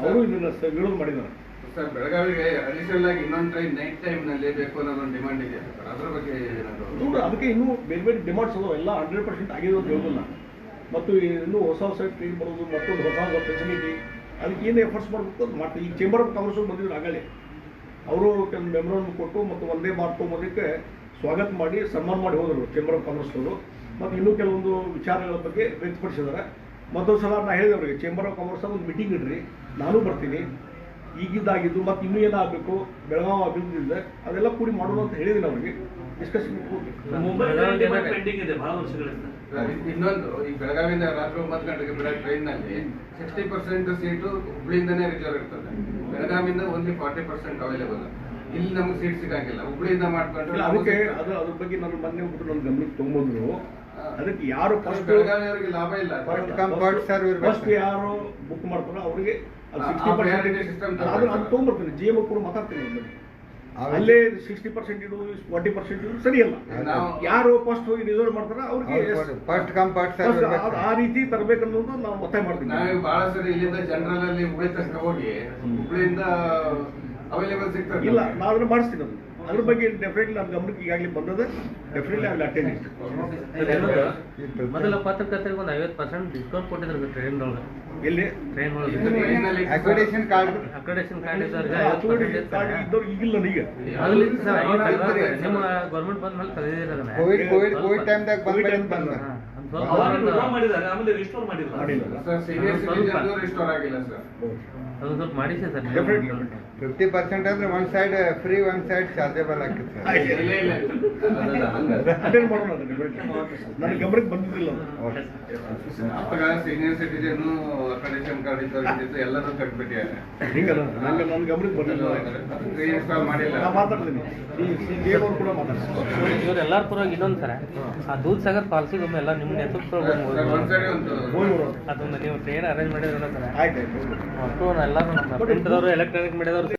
ಅವರು ಇದನ್ನ ವಿರೋಧ ಮಾಡಿದ್ದಾರೆ. ಸರ್, ಬೆಳಗಾವಿಗೆ ಅಡಿಷನಲ್ ಇನ್ನೊಂದು ಟ್ರೈನ್ ನೈಟ್ ಟೈಮ್ನಲ್ಲಿ ಬೇಕು ಅನ್ನೋ ಒಂದು ಡಿಮಾಂಡ್ ಇದೆ ಸರ್. ಅದ್ರ ಬಗ್ಗೆ ಏನಾದರೂ ಅದಕ್ಕೆ ಇನ್ನೂ ಬೇರೆ ಬೇರೆ ಡಿಮಾಂಡ್ಸ್ ಅದಾವ. ಎಲ್ಲ ಹಂಡ್ರೆಡ್ ಪರ್ಸೆಂಟ್ ಆಗಿರೋ ಹೇಳೋದಿಲ್ಲ ಮತ್ತು ಇನ್ನೂ ಹೊಸ ಹೊಸ ಟ್ರೈನ್ ಬರೋದು ಮತ್ತೊಂದು ಹೊಸ ಹೊಸ ಫೆಸಿಲಿಟಿ ಅದಕ್ಕೆ ಏನು ಎಫರ್ಟ್ಸ್ ಮಾಡಬೇಕು ಅದು ಮಾಡ್ತೀವಿ. ಈ ಚೇಂಬರ್ ಆಫ್ ಕಾಮರ್ಸ್ ಬಂದಿದ್ರು ಆಗಲೇ. ಅವರು ಕೆಲವು ಮೆಮೊರನ್ನು ಕೊಟ್ಟು ಮತ್ತು ಒಂದೇ ಮಾರ್ಕ್ ಸ್ವಾಗತ ಮಾಡಿ, ಸನ್ಮಾನ ಮಾಡಿ ಹೋದರು ಚೇಂಬರ್ ಆಫ್ ಕಾಮರ್ಸ್ನವರು ಮತ್ತು ಇನ್ನೂ ಕೆಲವೊಂದು ವಿಚಾರಗಳ ಬಗ್ಗೆ ವ್ಯಕ್ತಪಡಿಸಿದ್ದಾರೆ. ಮತ್ತೊಂದು ಸಲ ನಾನು ಹೇಳಿದೆ ಅವರಿಗೆ ಚೇಂಬರ್ ಆಫ್ ಕಾಮರ್ಸ್ ಒಂದು ಮೀಟಿಂಗ್ ಇಡ್ರಿ. ನಾನು ಬರ್ತೀನಿ. ಈಗಿದ್ದಾಗಿದ್ದು ಮತ್ತು ಇನ್ನೂ ಏನಾಗಬೇಕು? ಬೆಳಗಾವಿ ಇದೆ ಅದೆಲ್ಲ ಕೂಡಿ ಮಾಡೋದು ಅಂತ ಹೇಳಿದ್ದೀನಿ ಅವರಿಗೆ. ಡಿಸ್ಕಷನ್ ಪೆಂಡಿಂಗ್ ಇದೆ ಬಹಳ ವರ್ಷಗಳಿಂದ. ಇನ್ನೊಂದು ಈ ಬೆಳಗಾವಿಯಿಂದ ರಾತ್ರಿ ಒಂಬತ್ತು ಗಂಟೆಗೆ ಬಿಡೋ ಟ್ರೈನ್ನಲ್ಲಿ ಸಿಕ್ಸ್ಟಿ ಪರ್ಸೆಂಟ್ ಸೀಟು ಹುಬ್ಳಿಯಿಂದನೇ ರಿಸರ್ವ್ ಇರ್ತದೆ. ಬೆಳಗಾವಿಯಿಂದ ಓನ್ಲಿ ಫಾರ್ಟಿ ಪರ್ಸೆಂಟ್ ಅವೈಲೇಬಲ್ ಇಲ್ಲಿ ನಮ್ಗೆ ಸೀಟ್ ಸಿಗಂಗಿಲ್ಲ. ಹುಬ್ಳಿಯಿಂದ ಮಾಡ್ಕೊಂಡ್ರೆ ಅದಕ್ಕೆ ಅದು ಅದ್ರ ಬಗ್ಗೆ ನಾನು ಮೊನ್ನೆ ಒಬ್ಬರು ನನ್ನ ಗಮನಕ್ಕೆ ತೊಗೊಂಬಂದ್ರು. ಅದಕ್ಕೆ ಯಾರು ಫಸ್ಟ್ ಬೆಳಗಾವಿಯವರಿಗೆ ಲಾಭ ಇಲ್ಲ. ಫಸ್ಟ್ ಯಾರು ಬುಕ್ ಮಾಡ್ತಾರೋ ಅವರಿಗೆ ಅದು ತೊಗೊಂಬರ್ತೀನಿ ಜಿ ಎಂ ಕೂಡ ಮಾತಾಡ್ತೀನಿ. ಅಲ್ಲೇ ಸಿಕ್ಸ್ಟಿ ಪರ್ಸೆಂಟ್ ಇಡು ಫಾರ್ಟಿ ಪರ್ಸೆಂಟ್ ಇಡು ಸರಿಯಲ್ಲ ನಾವು ಯಾರು ಫಸ್ಟ್ ಹೋಗಿ ರಿಸರ್ವ್ ಮಾಡ್ತಾರ ಅವ್ರಿಗೆ ಫಸ್ಟ್ ಕಮ್ ಫಸ್ಟ್ ಆ- ರೀತಿ ತರಬೇಕನ್ನೋದು ನಾವು ಮತ್ತೆ ಮಾಡ್ತೀನಿ ನಾವು ಬಹಳ ಸರಿ ಇಲ್ಲಿಂದ ಜನರಲ್ ಅಲ್ಲಿ ಹುಬ್ಳಿ ತನಕ ಹೋಗಿ ಹುಬ್ಳಿಯಿಂದ ಅವೈಲೇಬಲ್ ಸಿಗ್ತದೆ. ಇಲ್ಲ ನಾನು ಮಾಡಿಸ್ತೀವಿ ಮಾಡಿಸ್ತೀನಿ ಅದು ಅದ್ರ ಬಗ್ಗೆ ಡೆಫಿನೆಟ್ಲಿ ನಮ್ಮ ಗಮನಕ್ಕೆ ಈಗಾಗಲೇ ಬಂದದ ಡೆಫಿನೆಟ್ಲಿ ಅಲ್ಲಿ ಅಟೆಂಡ್ ಇತ್ತು ಮೊದಲ ಪತ್ರಕರ್ತರಿಗೆ ಒಂದು ಐವತ್ತು ಪರ್ಸೆಂಟ್ ಡಿಸ್ಕೌಂಟ್ ಕೊಟ್ಟಿದ್ರು ಟ್ರೈನ್ ಒಳಗೆ. ಎಲ್ಲಿ? ಟ್ರೈನ್ ಒಳಗೆ. ಅಕ್ವಿಡೇಷನ್ ಕಾರ್ಡ್ ಅಕ್ರೆಡಿಷನ್ ಕಾರ್ಡ್ ಇದ್ದವ್ರಿಗೆ ಐವತ್ತು ಕಾರ್ಡ್ ಇದ್ದವ್ರು ಈಗಿಲ್ಲ ಸರ್ ನಿಮ್ಮ ಗೌರ್ಮೆಂಟ್ ಬಂದ ಮೇಲೆ ಅದನ್ನ ಕೋವಿಡ್ ಕೋವಿಡ್ ಕೋವಿಡ್ ಟೈಮ್ದಾಗ ಬಂದ ಒಂದ್ ಮಾಡಿದ್ದಾರೆ ಆಮೇಲೆ ರಿಸ್ಟೋರ್ ಮಾಡಿಲ್ಲ ಮಾಡಿಲ್ಲ ಸರ್ ಸೀನಿಯರ್ ಸ್ವಲ್ಪ. ರಿಸ್ಟೋರ್ ಆಗಿಲ್ಲ ಸರ್. ಅದನ್ನ ಸ್ವಲ್ಪ ಮಾಡಿಸಿ ಸರ್. ಡೆಫಿನೆಟ್ಲಿ ಫಿಫ್ಟಿ ಪರ್ಸೆಂಟ್ ಅಂದ್ರೆ one side free one side chargeable ಆಗ್ತದೆ ಗಮನಕ್ಕೆ. ಅಪ್ಪಗ ಸೀನಿಯರ್ ಸಿಟಿಜನ್ ಕಾರ್ಡ್ ಇದ್ದವ್ರು ಎಲ್ಲರೂ ಕಟ್ಬಿಟ್ಟಿದ್ದಾರೆ ಹಿಂಗಲ್ಲ? ನಂಗೆ ನನ್ನ ಗಮನಕ್ಕೆ ಬಂದಿಲ್ಲ. ಇನ್ಸ್ಟಾಲ್ ಮಾಡಿಲ್ಲ. ನಾ ಮಾತಾಡ್ತೀನಿ. ಈ ಸಿ ಕೂಡ ಮಾತಾಡ್ತೀನಿ ಇವ್ರೆಲ್ಲಾರ ಪರವಾಗಿ ಇನ್ನೊಂದು ಸರ ಆ ದೂದ್ ಸಾಗರ್ ಪಾಲ್ಸಿಗೊಮ್ಮೆ ಎಲ್ಲ ನಿಮ್ಮ ಬರೋದು ಅದೊಂದು ನೀವು ಟ್ರೈನ್ ಅರೇಂಜ್ ಮಾಡಿದ್ರೆ ಎಲ್ಲರೂ ನಮ್ಮ ಎಲೆಕ್ಟ್ರಾನಿಕ್ ಮೀಡಿಯಾದವರು